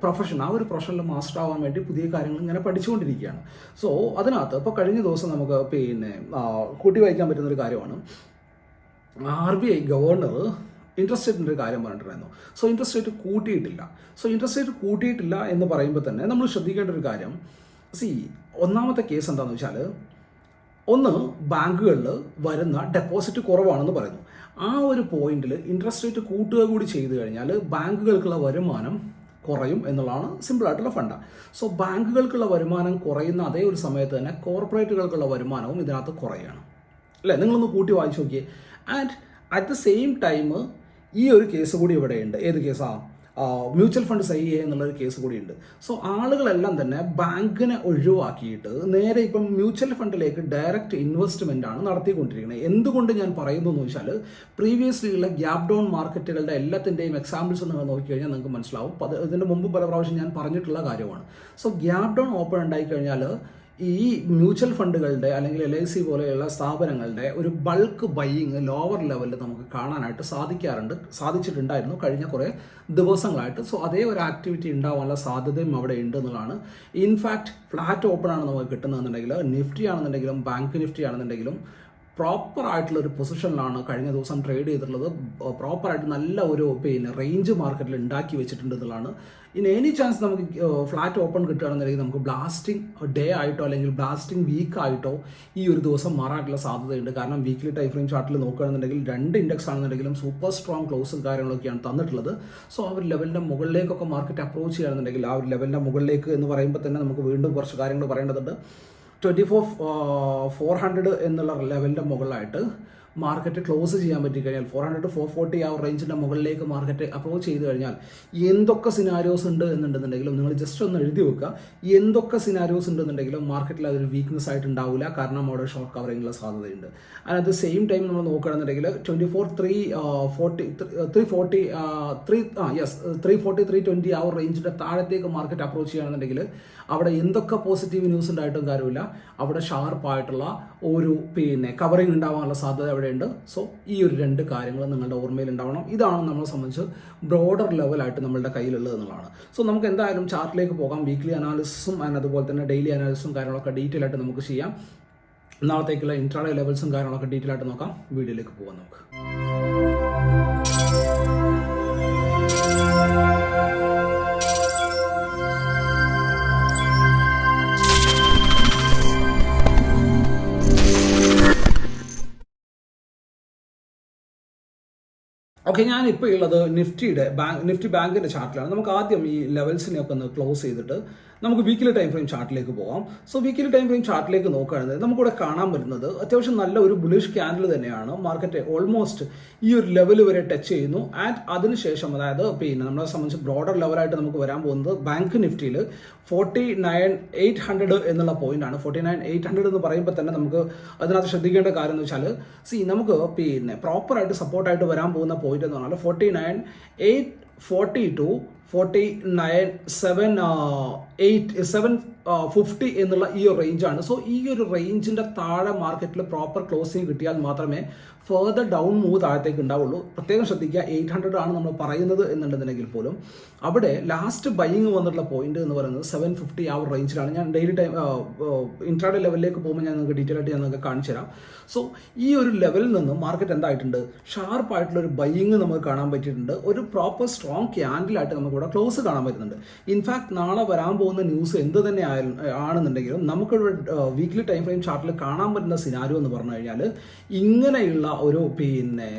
പ്രൊഫഷൻ ആ ഒരു പ്രൊഫഷനിൽ മാസ്റ്റർ ആവാൻ വേണ്ടി പുതിയ കാര്യങ്ങൾ ഇങ്ങനെ പഠിച്ചുകൊണ്ടിരിക്കുകയാണ്. സോ അതിനകത്ത് ഇപ്പോൾ കഴിഞ്ഞ ദിവസം നമുക്ക് പിന്നെ കൂട്ടി വായിക്കാൻ പറ്റുന്ന ഒരു കാര്യമാണ്. R B I governor interest റേറ്റിന്റെ ഒരു കാര്യം പറഞ്ഞിട്ടുണ്ടായിരുന്നു. സോ ഇൻട്രസ്റ്റ് റേറ്റ് കൂട്ടിയിട്ടില്ല. സോ ഇൻട്രസ്റ്റ് റേറ്റ് കൂട്ടിയിട്ടില്ല എന്ന് പറയുമ്പോൾ തന്നെ നമ്മൾ ശ്രദ്ധിക്കേണ്ട ഒരു കാര്യം സി ഒന്നാമത്തെ കേസ് എന്താണെന്ന് വെച്ചാൽ ഒന്ന് ബാങ്കുകളിൽ വരുന്ന ഡെപ്പോസിറ്റ് കുറവാണെന്ന് പറയുന്നു. ആ ഒരു പോയിന്റിൽ ഇൻട്രസ്റ്റ് റേറ്റ് കൂട്ടുക കൂടി ചെയ്തു കഴിഞ്ഞാൽ ബാങ്കുകൾക്കുള്ള വരുമാനം കുറയും എന്നുള്ളതാണ് സിമ്പിളായിട്ടുള്ള ഫണ്ട സോ ബാങ്കുകൾക്കുള്ള വരുമാനം കുറയുന്ന അതേ ഒരു സമയത്ത് തന്നെ കോർപ്പറേറ്റുകൾക്കുള്ള വരുമാനവും ഇതിനകത്ത് കുറയാണ് അല്ലേ? നിങ്ങളൊന്ന് കൂട്ടി വായിച്ചു നോക്കിയേ. And at the same time ഈ ഒരു കേസ് കൂടി ഇവിടെയുണ്ട്. ഏത് കേസാണ് മ്യൂച്വൽ ഫണ്ട് സൈ എന്നുള്ളൊരു കേസ് ഉണ്ട് സോ ആളുകളെല്ലാം തന്നെ ബാങ്കിനെ ഒഴിവാക്കിയിട്ട് നേരെ ഇപ്പം മ്യൂച്വൽ ഫണ്ടിലേക്ക് ഡയറക്റ്റ് ഇൻവെസ്റ്റ്മെന്റ് ആണ് നടത്തിക്കൊണ്ടിരിക്കുന്നത്. എന്തുകൊണ്ട് ഞാൻ പറയുന്നു എന്ന് വെച്ചാൽ പ്രീവിയസ്ലി ഉള്ള ഗ്യാപ് ഡൗൺ മാർക്കറ്റുകളുടെ എല്ലാത്തിന്റെയും എക്സാമ്പിൾസ് നിങ്ങൾ നോക്കിക്കഴിഞ്ഞാൽ നിങ്ങൾക്ക് മനസ്സിലാവും. ഇതിന്റെ മുമ്പ് പല പ്രാവശ്യം ഞാൻ പറഞ്ഞിട്ടുള്ള കാര്യമാണ്. സോ ഗ്യാപ് ഡൗൺ ഓപ്പൺ ഉണ്ടായി കഴിഞ്ഞാൽ ഈ മ്യൂച്വൽ ഫണ്ടുകളുടെ അല്ലെങ്കിൽ എൽ ഐ സി പോലെയുള്ള സ്ഥാപനങ്ങളുടെ ഒരു ബൾക്ക് ബൈയിങ് ലോവർ ലെവലിൽ നമുക്ക് കാണാനായിട്ട് സാധിക്കാറുണ്ട് സാധിച്ചിട്ടുണ്ടായിരുന്നു കഴിഞ്ഞ കുറേ ദിവസങ്ങളായിട്ട്. സോ അതേ ഒരു ആക്ടിവിറ്റി ഉണ്ടാവാനുള്ള സാധ്യതയും അവിടെ ഉണ്ട് എന്നുള്ളതാണ്. ഇൻഫാക്ട് ഫ്ലാറ്റ് ഓപ്പൺ ആണ് നമുക്ക് കിട്ടുന്നതെന്നുണ്ടെങ്കിൽ നിഫ്റ്റി ആണെന്നുണ്ടെങ്കിലും ബാങ്ക് നിഫ്റ്റി ആണെന്നുണ്ടെങ്കിലും പ്രോപ്പർ ആയിട്ടുള്ള ഒരു പൊസിഷനിലാണ് കഴിഞ്ഞ ദിവസം ട്രേഡ് ചെയ്തിട്ടുള്ളത്. പ്രോപ്പർ ആയിട്ട് നല്ല ഒരു പിന്നെ റേഞ്ച് മാർക്കറ്റിൽ ഉണ്ടാക്കി വെച്ചിട്ടുണ്ട് എന്നുള്ളതാണ്. ഇനി എനി ചാൻസ് നമുക്ക് ഫ്ലാറ്റ് ഓപ്പൺ കിട്ടുകയാണെന്നുണ്ടെങ്കിൽ നമുക്ക് ബ്ലാസ്റ്റിംഗ് ഡേ ആയിട്ടോ അല്ലെങ്കിൽ ബ്ലാസ്റ്റിംഗ് വീക്ക് ആയിട്ടോ ഈ ഒരു ദിവസം മാറാനുള്ള സാധ്യതയുണ്ട്. കാരണം വീക്ക്ലി ടൈം ഫ്രെയിം ചാർട്ടിൽ നോക്കുകയാണെന്നുണ്ടെങ്കിൽ രണ്ട് ഇൻഡെക്സ് ആണെന്നുണ്ടെങ്കിലും സൂപ്പർ സ്ട്രോങ് ക്ലോസും കാര്യങ്ങളൊക്കെയാണ് തന്നിട്ടുള്ളത്. സോ ആ ഒരു ലെവലിന്റെ മുകളിലേക്കൊക്കെ മാർക്കറ്റ് അപ്രോച്ച് ചെയ്യുകയാണെന്നുണ്ടെങ്കിൽ ആ ഒരു ലെവലിന്റെ മുകളിലേക്ക് എന്ന് പറയുമ്പോൾ തന്നെ നമുക്ക് വീണ്ടും കുറച്ച് കാര്യങ്ങൾ പറയേണ്ടതുണ്ട്. ട്വന്റി ഫോർ ഫോർ ഹൺഡ്രഡ് എന്നുള്ള ലെവലിന്റെ മുകളിലായിട്ട് മാർക്കറ്റ് ക്ലോസ് ചെയ്യാൻ പറ്റി കഴിഞ്ഞാൽ four hundred to four forty ആ റേഞ്ചിന്റെ മുകളിലേക്ക് മാർക്കറ്റ് അപ്രോച്ച് ചെയ്ത് കഴിഞ്ഞാൽ എന്തൊക്കെ സിനാരിയോസ് ഉണ്ട് എന്നുണ്ടെന്നുണ്ടെങ്കിലും നിങ്ങൾ ജസ്റ്റ് ഒന്ന് എഴുതി വെക്കുക. എന്തൊക്കെ സിനാരിയോസ് ഉണ്ടെന്നുണ്ടെങ്കിലും മാർക്കറ്റിൽ അതൊരു വീക്ക്നെസ് ആയിട്ട് ഉണ്ടാവില്ല കാരണം അവിടെ ഷോർട്ട് കവറിങ്ങുള്ള സാധ്യതയുണ്ട്. And at the same time നമ്മൾ നോക്കുകയാണെന്നുണ്ടെങ്കിൽ twenty four three forty three forty three ആ yes three forty three twenty ആ റേഞ്ചിന്റെ താഴത്തേക്ക് മാർക്കറ്റ് അപ്രോച്ച് ചെയ്യുകയാണെന്നുണ്ടെങ്കിൽ അവിടെ എന്തൊക്കെ പോസിറ്റീവ് ന്യൂസ് ഉണ്ടായിട്ടും കാര്യമില്ല. അവിടെ ഷാർപ്പായിട്ടുള്ള ഒരു പിന്നെ കവറിങ് ഉണ്ടാവാനുള്ള സാധ്യത അവിടെ ഉണ്ട് സോ ഈ ഒരു രണ്ട് കാര്യങ്ങൾ നിങ്ങളുടെ ഓർമ്മയിൽ ഉണ്ടാവണം. ഇതാണ് നമ്മളെ സംബന്ധിച്ച് ബ്രോഡർ ലെവലായിട്ട് നമ്മളുടെ കയ്യിലുള്ളത് എന്നുള്ളതാണ്. സോ നമുക്ക് എന്തായാലും ചാർട്ടിലേക്ക് പോകാം. വീക്ക്ലി അനാലിസിസും ആൻഡ് അതുപോലെ തന്നെ ഡെയിലി അനാലിസിസും കാര്യങ്ങളൊക്കെ ഡീറ്റെയിൽ ആയിട്ട് നമുക്ക് ചെയ്യാം. നാളത്തേക്കുള്ള ഇൻട്രാഡേ ലെവൽസും കാര്യങ്ങളൊക്കെ ഡീറ്റെയിൽ ആയിട്ട് നോക്കാം. വീഡിയോയിലേക്ക് പോകാം നമുക്ക്. ഓക്കെ ഞാൻ ഇപ്പോൾ ഉള്ളത് നിഫ്റ്റിയുടെ ബാങ്ക് നിഫ്റ്റി ബാങ്കിന്റെ ചാർട്ടിലാണ് നമുക്ക് ആദ്യം ഈ ലെവൽസിനെ ഒക്കെ ഒന്ന് ക്ലോസ് ചെയ്തിട്ട് നമുക്ക് വീക്കിലി ടൈം ഫ്രെയിം ചാർട്ടിലേക്ക് പോകാം സോ വീക്കിലി ടൈം ഫ്രെയിം ചാർട്ടിലേക്ക് നോക്കുകയാണെങ്കിൽ നമുക്കിവിടെ കാണാൻ പറ്റുന്നത് അത്യാവശ്യം നല്ല ഒരു ബുളിഷ് ക്യാൻഡിൽ തന്നെയാണ്. മാർക്കറ്റ് ഓൾമോസ്റ്റ് ഈ ഒരു ലെവൽ വരെ ടച്ച് ചെയ്യുന്നു. ആൻഡ് അതിനുശേഷം അതായത് പിന്നെ നമ്മളെ സംബന്ധിച്ച് ബ്രോഡർ ലെവലായിട്ട് നമുക്ക് വരാൻ പോകുന്നത് ബാങ്ക് നിഫ്റ്റിയിൽ ഫോർട്ടി നയൻ എയ്റ്റ് ഹൺഡ്രഡ് എന്നുള്ള പോയിന്റാണ് ഫോർട്ടി നയൻ എയ്റ്റ് ഹൺഡ്രഡ് എന്ന് പറയുമ്പോൾ തന്നെ നമുക്ക് അതിനകത്ത് ശ്രദ്ധിക്കേണ്ട കാര്യം എന്ന് വെച്ചാൽ സി നമുക്ക് പിന്നെ പ്രോപ്പറായിട്ട് സപ്പോർട്ടായിട്ട് വരാൻ പോകുന്ന പോയിന്റ് എന്ന് പറഞ്ഞാൽ forty nine eight forty two forty nine seven eight seven fifty എന്നുള്ള ഈ ഒരു റേഞ്ചാണ് സോ ഈ ഒരു റേഞ്ചിന്റെ താഴെ മാർക്കറ്റിൽ പ്രോപ്പർ ക്ലോസിങ് കിട്ടിയാൽ മാത്രമേ ഫെർദർ ഡൗൺ മൂവ് താഴത്തേക്ക് ഉണ്ടാവുള്ളൂ. പ്രത്യേകം ശ്രദ്ധിക്കുക എയ്റ്റ് ഹൺഡ്രഡ് ആണ് നമ്മൾ പറയുന്നത് എന്നുണ്ടെന്നുണ്ടെങ്കിൽ പോലും അവിടെ ലാസ്റ്റ് ബൈയിങ് വന്നിട്ടുള്ള പോയിന്റ് എന്ന് പറയുന്നത് സെവൻ ഫിഫ്റ്റി ആ ഒരു റേഞ്ചിലാണ് ഞാൻ ഡെയിലി ടൈം ഇൻട്രാഡേ ലെവലിലേക്ക് പോകുമ്പോൾ ഞാൻ നിങ്ങൾക്ക് ഡീറ്റെയിൽ ആയിട്ട് ഞാൻ നിങ്ങൾക്ക് കാണിച്ചു തരാം. സോ ഈ ഒരു ലെവലിൽ നിന്ന് മാർക്കറ്റ് എന്തായിട്ടുണ്ട്? ഷാർപ്പ് ആയിട്ടുള്ള ഒരു ബൈയിങ് നമുക്ക് കാണാൻ പറ്റിയിട്ടുണ്ട്. ഒരു പ്രോപ്പർ സ്ട്രോങ് ക്യാൻഡിലായിട്ട് നമുക്ക് ഇവിടെ ക്ലോസ് കാണാൻ പറ്റുന്നുണ്ട്. ഇൻഫാക്ട് നാളെ വരാൻ പോകുന്ന ന്യൂസ് എന്ത് തന്നെ ആണെന്നുണ്ടെങ്കിലും നമുക്ക് വീക്ക്ലി ടൈം ഫ്രെയിം ചാർട്ടിൽ കാണാൻ പറ്റുന്ന സിനാരിയോ എന്ന് പറഞ്ഞു കഴിഞ്ഞാൽ ഇങ്ങനെയുള്ള ഒരു പിന്നെ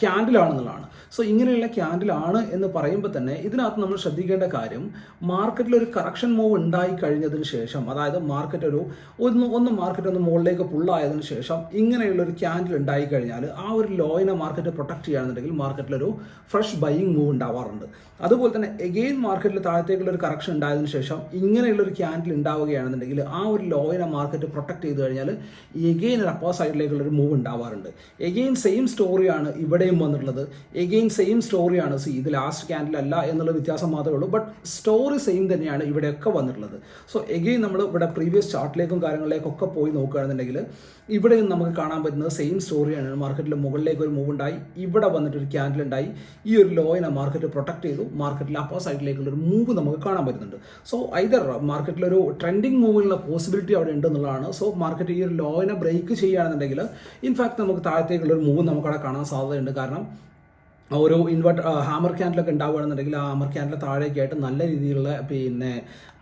ക്യാൻഡിലാണെന്നുള്ളതാണ് സോ ഇങ്ങനെയുള്ള ക്യാൻഡിലാണ് എന്ന് പറയുമ്പോൾ തന്നെ ഇതിനകത്ത് നമ്മൾ ശ്രദ്ധിക്കേണ്ട കാര്യം മാർക്കറ്റിൽ ഒരു കറക്ഷൻ മൂവ് ഉണ്ടായി കഴിഞ്ഞതിന് ശേഷം അതായത് മാർക്കറ്റ് ഒരു ഒന്ന് ഒന്ന് മാർക്കറ്റ് ഒന്ന് മുകളിലേക്ക് പുള്ളായതിനു ശേഷം ഇങ്ങനെയുള്ള ഒരു ക്യാൻഡിൽ ഉണ്ടായി കഴിഞ്ഞാൽ ആ ഒരു ലോയിനെ മാർക്കറ്റ് പ്രൊട്ടക്ട് ചെയ്യുകയാണെന്നുണ്ടെങ്കിൽ മാർക്കറ്റിലൊരു ഫ്രഷ് ബൈയിങ് മൂവ് ഉണ്ടാവാറുണ്ട്. അതുപോലെ തന്നെ എഗെയിൻ മാർക്കറ്റിൽ താഴത്തേക്കുള്ള ഒരു കറക്ഷൻ ഉണ്ടായതിനു ശേഷം ഇങ്ങനെയുള്ള ഒരു ക്യാൻഡിൽ ഉണ്ടാവുകയാണെന്നുണ്ടെങ്കിൽ ആ ഒരു ലോയിനെ മാർക്കറ്റ് പ്രൊട്ടക്ട് ചെയ്ത് കഴിഞ്ഞാൽ എഗെയിൻ ഒരു അപ്പോ സൈഡിലേക്കുള്ള ഒരു മൂവ് ഉണ്ടാവാറുണ്ട്. എഗെയിൻ സെയിം സ്റ്റോറിയാണ് ഇവിടെയും വന്നിട്ടുള്ളത്. എഗെയിൻ സെയിം സ്റ്റോറിയാണ് സി ഇത് ലാസ്റ്റ് ക്യാൻഡിൽ അല്ല എന്നുള്ള വ്യത്യാസം മാത്രമേ ഉള്ളൂ. ബട്ട് സ്റ്റോറി സെയിം തന്നെയാണ് ഇവിടെയൊക്കെ വന്നിട്ടുള്ളത്. സോ എഗെയിൻ നമ്മൾ ഇവിടെ പ്രീവിയസ് ചാർട്ടിലേക്കും കാര്യങ്ങളിലേക്കൊക്കെ പോയി നോക്കുകയാണെന്നുണ്ടെങ്കിൽ ഇവിടെയും നമുക്ക് കാണാൻ പറ്റുന്നത് സെയിം സ്റ്റോറിയാണ് മാർക്കറ്റിൽ മുകളിലേക്ക് ഒരു മൂവ് ഉണ്ടായി. ഇവിടെ വന്നിട്ട് ഒരു ക്യാൻഡിൽ ഉണ്ടായി. ഈ ഒരു ലോയിനെ മാർക്കറ്റ് പ്രൊട്ടക്ട് ചെയ്തു. മാർക്കറ്റിൽ അപ്പോ സൈഡിലേക്കുള്ള ഒരു മൂവ് നമുക്ക് കാണാൻ പറ്റുന്നുണ്ട്. സോ ഐതർ ഐദർ മാർക്കറ്റിലൊരു ട്രെൻഡിങ് മൂവിനുള്ള പോസിബിലിറ്റി അവിടെ ഉണ്ടെന്നുള്ളതാണ്. സോ മാർക്കറ്റ് ഈ ഒരു ലോയിനെ ബ്രേക്ക് ചെയ്യുകയാണെന്നുണ്ടെങ്കിൽ ഇൻഫാക്ട് നമുക്ക് താഴത്തേക്കുള്ള ഒരു മൂവ് നമുക്കവിടെ കാണാൻ സാധ്യതയുണ്ട്. കാരണം ഒരു ഇൻവെർട്ട് ഹാമർ ക്യാൻഡിലൊക്കെ ഉണ്ടാവുകയാണെന്നുണ്ടെങ്കിൽ ആ ഹാമർ ക്യാൻഡിൽ താഴേക്കായിട്ട് നല്ല രീതിയിലുള്ള പിന്നെ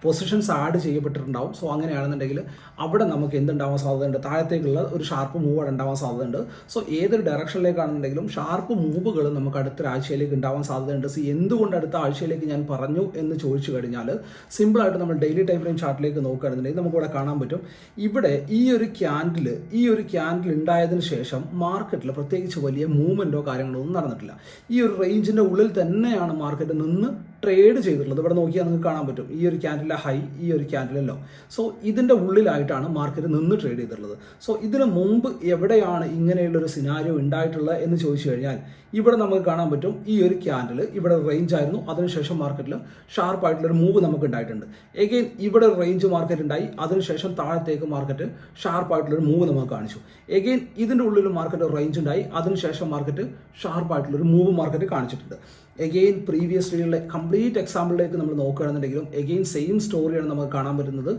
പൊസിഷൻസ് ആഡ് ചെയ്യപ്പെട്ടിട്ടുണ്ടാവും. സോ അങ്ങനെയാണെന്നുണ്ടെങ്കിൽ അവിടെ നമുക്ക് എന്തുണ്ടാവാൻ സാധ്യതയുണ്ട്? താഴത്തേക്കുള്ള ഒരു ഷാർപ്പ് മൂവ് അവിടെ ഉണ്ടാവാൻ സാധ്യതയുണ്ട്. സോ ഏതൊരു ഡയറക്ഷനിലേക്കാണെന്നുണ്ടെങ്കിലും ഷാർപ്പ് മൂവുകൾ നമുക്ക് അടുത്ത ആഴ്ചയിലേക്ക് ഉണ്ടാവാൻ സാധ്യതയുണ്ട്. സോ എന്തുകൊണ്ട് അടുത്ത ആഴ്ചയിലേക്ക് ഞാൻ പറഞ്ഞു എന്ന് ചോദിച്ചു കഴിഞ്ഞാൽ സിമ്പിളായിട്ട് നമ്മൾ ഡെയിലി ടൈം ഫ്രെയിം ചാർട്ടിലേക്ക് നോക്കുകയാണെന്നുണ്ടെങ്കിൽ നമുക്കിവിടെ കാണാൻ പറ്റും. ഇവിടെ ഈ ഒരു ക്യാൻഡിൽ ഈ ഒരു ക്യാൻഡിൽ ഉണ്ടായതിനു ശേഷം മാർക്കറ്റിൽ പ്രത്യേകിച്ച് വലിയ മൂവ്മെന്റോ കാര്യങ്ങളോ ഒന്നും നടന്നിട്ടില്ല. ഈ ഒരു റേഞ്ചിന്റെ ഉള്ളിൽ തന്നെയാണ് മാർക്കറ്റ് നിന്ന് ട്രേഡ് ചെയ്തിട്ടുള്ളത്. ഇവിടെ നോക്കിയാൽ നിങ്ങൾക്ക് കാണാൻ പറ്റും. ഈ ഒരു ക്യാൻഡിലെ ഹൈ ഈ ഒരു ക്യാൻഡിലെ ലോ സോ ഇതിന്റെ ഉള്ളിലായിട്ടാണ് മാർക്കറ്റ് നിന്ന് ട്രേഡ് ചെയ്തിട്ടുള്ളത്. സോ ഇതിന് മുമ്പ് എവിടെയാണ് ഇങ്ങനെയുള്ള ഒരു സിനാരിയോ ഉണ്ടായിട്ടുള്ളത് എന്ന് ചോദിച്ചു കഴിഞ്ഞാൽ ഇവിടെ നമുക്ക് കാണാൻ പറ്റും ഈ ഒരു ക്യാൻഡിൽ ഇവിടെ റേഞ്ച് ആയിരുന്നു. അതിനുശേഷം മാർക്കറ്റിൽ ഷാർപ്പായിട്ടുള്ളൊരു മൂവ് നമുക്ക് ഉണ്ടായിട്ടുണ്ട്. എഗെയിൻ ഇവിടെ റേഞ്ച് മാർക്കറ്റ് ഉണ്ടായി. അതിനുശേഷം താഴത്തേക്ക് മാർക്കറ്റ് ഷാർപ്പായിട്ടുള്ളൊരു മൂവ് നമുക്ക് കാണിച്ചു. എഗെയിൻ ഇതിന്റെ ഉള്ളിൽ മാർക്കറ്റ് റേഞ്ച് ഉണ്ടായി. അതിനുശേഷം മാർക്കറ്റ് ഷാർപ്പായിട്ടുള്ളൊരു മൂവ് മാർക്കറ്റ് കാണിച്ചിട്ടുണ്ട്. എഗെയിൻ പ്രീവിയസ്ലിയുള്ള കംപ്ലീറ്റ് എക്സാമ്പിളിലേക്ക് നമ്മൾ നോക്കുകയാണെന്നുണ്ടെങ്കിലും എഗെയിൻ സെയിം സ്റ്റോറിയാണ് നമുക്ക് കാണാൻ പറ്റുന്നത്.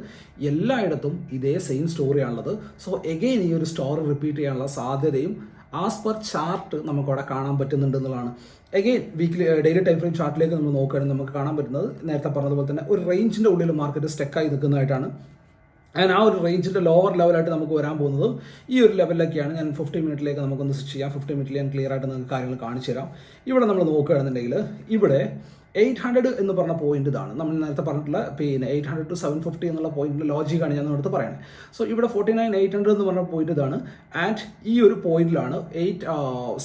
എല്ലായിടത്തും ഇതേ സെയിം സ്റ്റോറിയാണുള്ളത് സോ എഗെയിൻ ഈ ഒരു സ്റ്റോറി റിപ്പീറ്റ് ചെയ്യാനുള്ള സാധ്യതയും ആസ് പെർ ചാർട്ട് നമുക്കവിടെ കാണാൻ പറ്റുന്നുണ്ട് എന്നുള്ളതാണ്. Again weekly daily time frame ചാർട്ടിലേക്ക് നമ്മൾ നോക്കുകയാണെങ്കിൽ നമുക്ക് കാണാൻ പറ്റുന്നത് നേരത്തെ പറഞ്ഞതുപോലെ തന്നെ ഒരു റേഞ്ചിന്റെ ഉള്ളിൽ മാർക്കറ്റ് സ്റ്റെക്കായി നിൽക്കുന്നതായിട്ടാണ്. ആൻഡ് ആ ഒരു റേഞ്ചിന്റെ ലോവർ ലെവലായിട്ട് നമുക്ക് വരാൻ പോകുന്നതും ഈ ഒരു ലെവലിലൊക്കെയാണ് ഞാൻ ഫിഫ്റ്റി മിനിറ്റിലേക്ക് നമുക്കൊന്ന് ചെയ്യാം. ഫിഫ്റ്റി മിനിറ്റിൽ ഞാൻ ക്ലിയർ ആയിട്ട് നിങ്ങൾക്ക് കാര്യങ്ങൾ കാണിച്ചു തരാം ഇവിടെ നമ്മൾ നോക്കുകയാണെന്നുണ്ടെങ്കിൽ ഇവിടെ എയ്റ്റ് ഹൺഡ്രഡ് എന്ന് പറഞ്ഞ പോയിന്റ് ഇതാണ്. നമ്മൾ നേരത്തെ പറഞ്ഞിട്ടുള്ള പിന്നെ eight hundred two seven fifty എന്നുള്ള ലോജിക് ലോജിക്കാണ് ഞാൻ അടുത്ത് പറയുന്നത് സോ ഇവിടെ ഫോർട്ടി നയൻ എയ്റ്റ് ഹൺഡ്രഡ് എന്ന് പറഞ്ഞ പോയിന്റ് ഇതാണ്. ആൻഡ് ഈ ഒരു പോയിന്റിലാണ് എയ്റ്റ്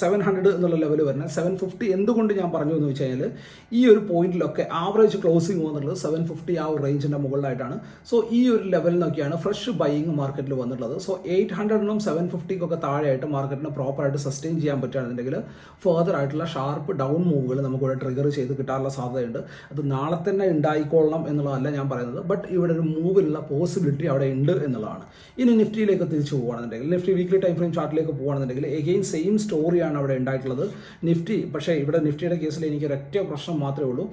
സെവൻ ഹൺഡ്രഡ് എന്നുള്ള ലെവൽ വരുന്നത്. സെവൻ ഫിഫ്റ്റി എന്തുകൊണ്ട് ഞാൻ പറഞ്ഞു എന്ന് വെച്ച് കഴിഞ്ഞാൽ ഈ ഒരു പോയിന്റിലൊക്കെ ആവറേജ് ക്ലോസിംഗ് പോകുന്നുള്ളത് സെവൻ ഫിഫ്റ്റി ആ ഒരു റേഞ്ചിന്റെ മുകളിലായിട്ടാണ്. സോ ഈ ഒരു ലെവലിൽ നിന്നൊക്കെയാണ് ഫ്രഷ് ബൈയിങ് മാർക്കറ്റിൽ വന്നിട്ടുള്ളത്. സോ എയ്റ്റ് ഹൺഡ്രഡിനും സെവൻ ഫിഫ്റ്റിക്കൊക്കെ താഴെയായിട്ട് മാർക്കറ്റിന് പ്രോപ്പറായിട്ട് സസ്റ്റെയിൻ ചെയ്യാൻ പറ്റുകയാണെന്നുണ്ടെങ്കിൽ ഫർദർ ആയിട്ടുള്ള ഷാർപ്പ് ഡൗൺ മൂവുകൾ നമുക്ക് ഇവിടെ ട്രിഗർ ചെയ്ത് കിട്ടാനുള്ള സാധ്യതയുണ്ട്. അത് നാളെ തന്നെ ഉണ്ടായിക്കൊള്ളണം എന്നുള്ളതല്ല ഞാൻ പറയുന്നത്. ബട്ട് ഇവിടെ ഒരു മൂവിലുള്ള പോസിബിലിറ്റി അവിടെ ഉണ്ട് എന്നുള്ളതാണ്. ഇനി നിഫ്റ്റിയിലേക്ക് തിരിച്ചു പോകുകയാണെന്നുണ്ടെങ്കിൽ നിഫ്റ്റി വീക്ക്ലി ടൈം ഫ്രെയിം ചാർട്ടിലേക്ക് പോകുകയാണെന്നുണ്ടെങ്കിൽ എഗെയിൻ സെയിം സ്റ്റോറിയാണ് അവിടെ ഉണ്ടായിട്ടുള്ളത്. നിഫ്റ്റി പക്ഷേ ഇവിടെ നിഫ്റ്റിയുടെ കേസിൽ എനിക്ക് ഒരൊറ്റ പ്രശ്നം മാത്രമേ ഉള്ളൂ.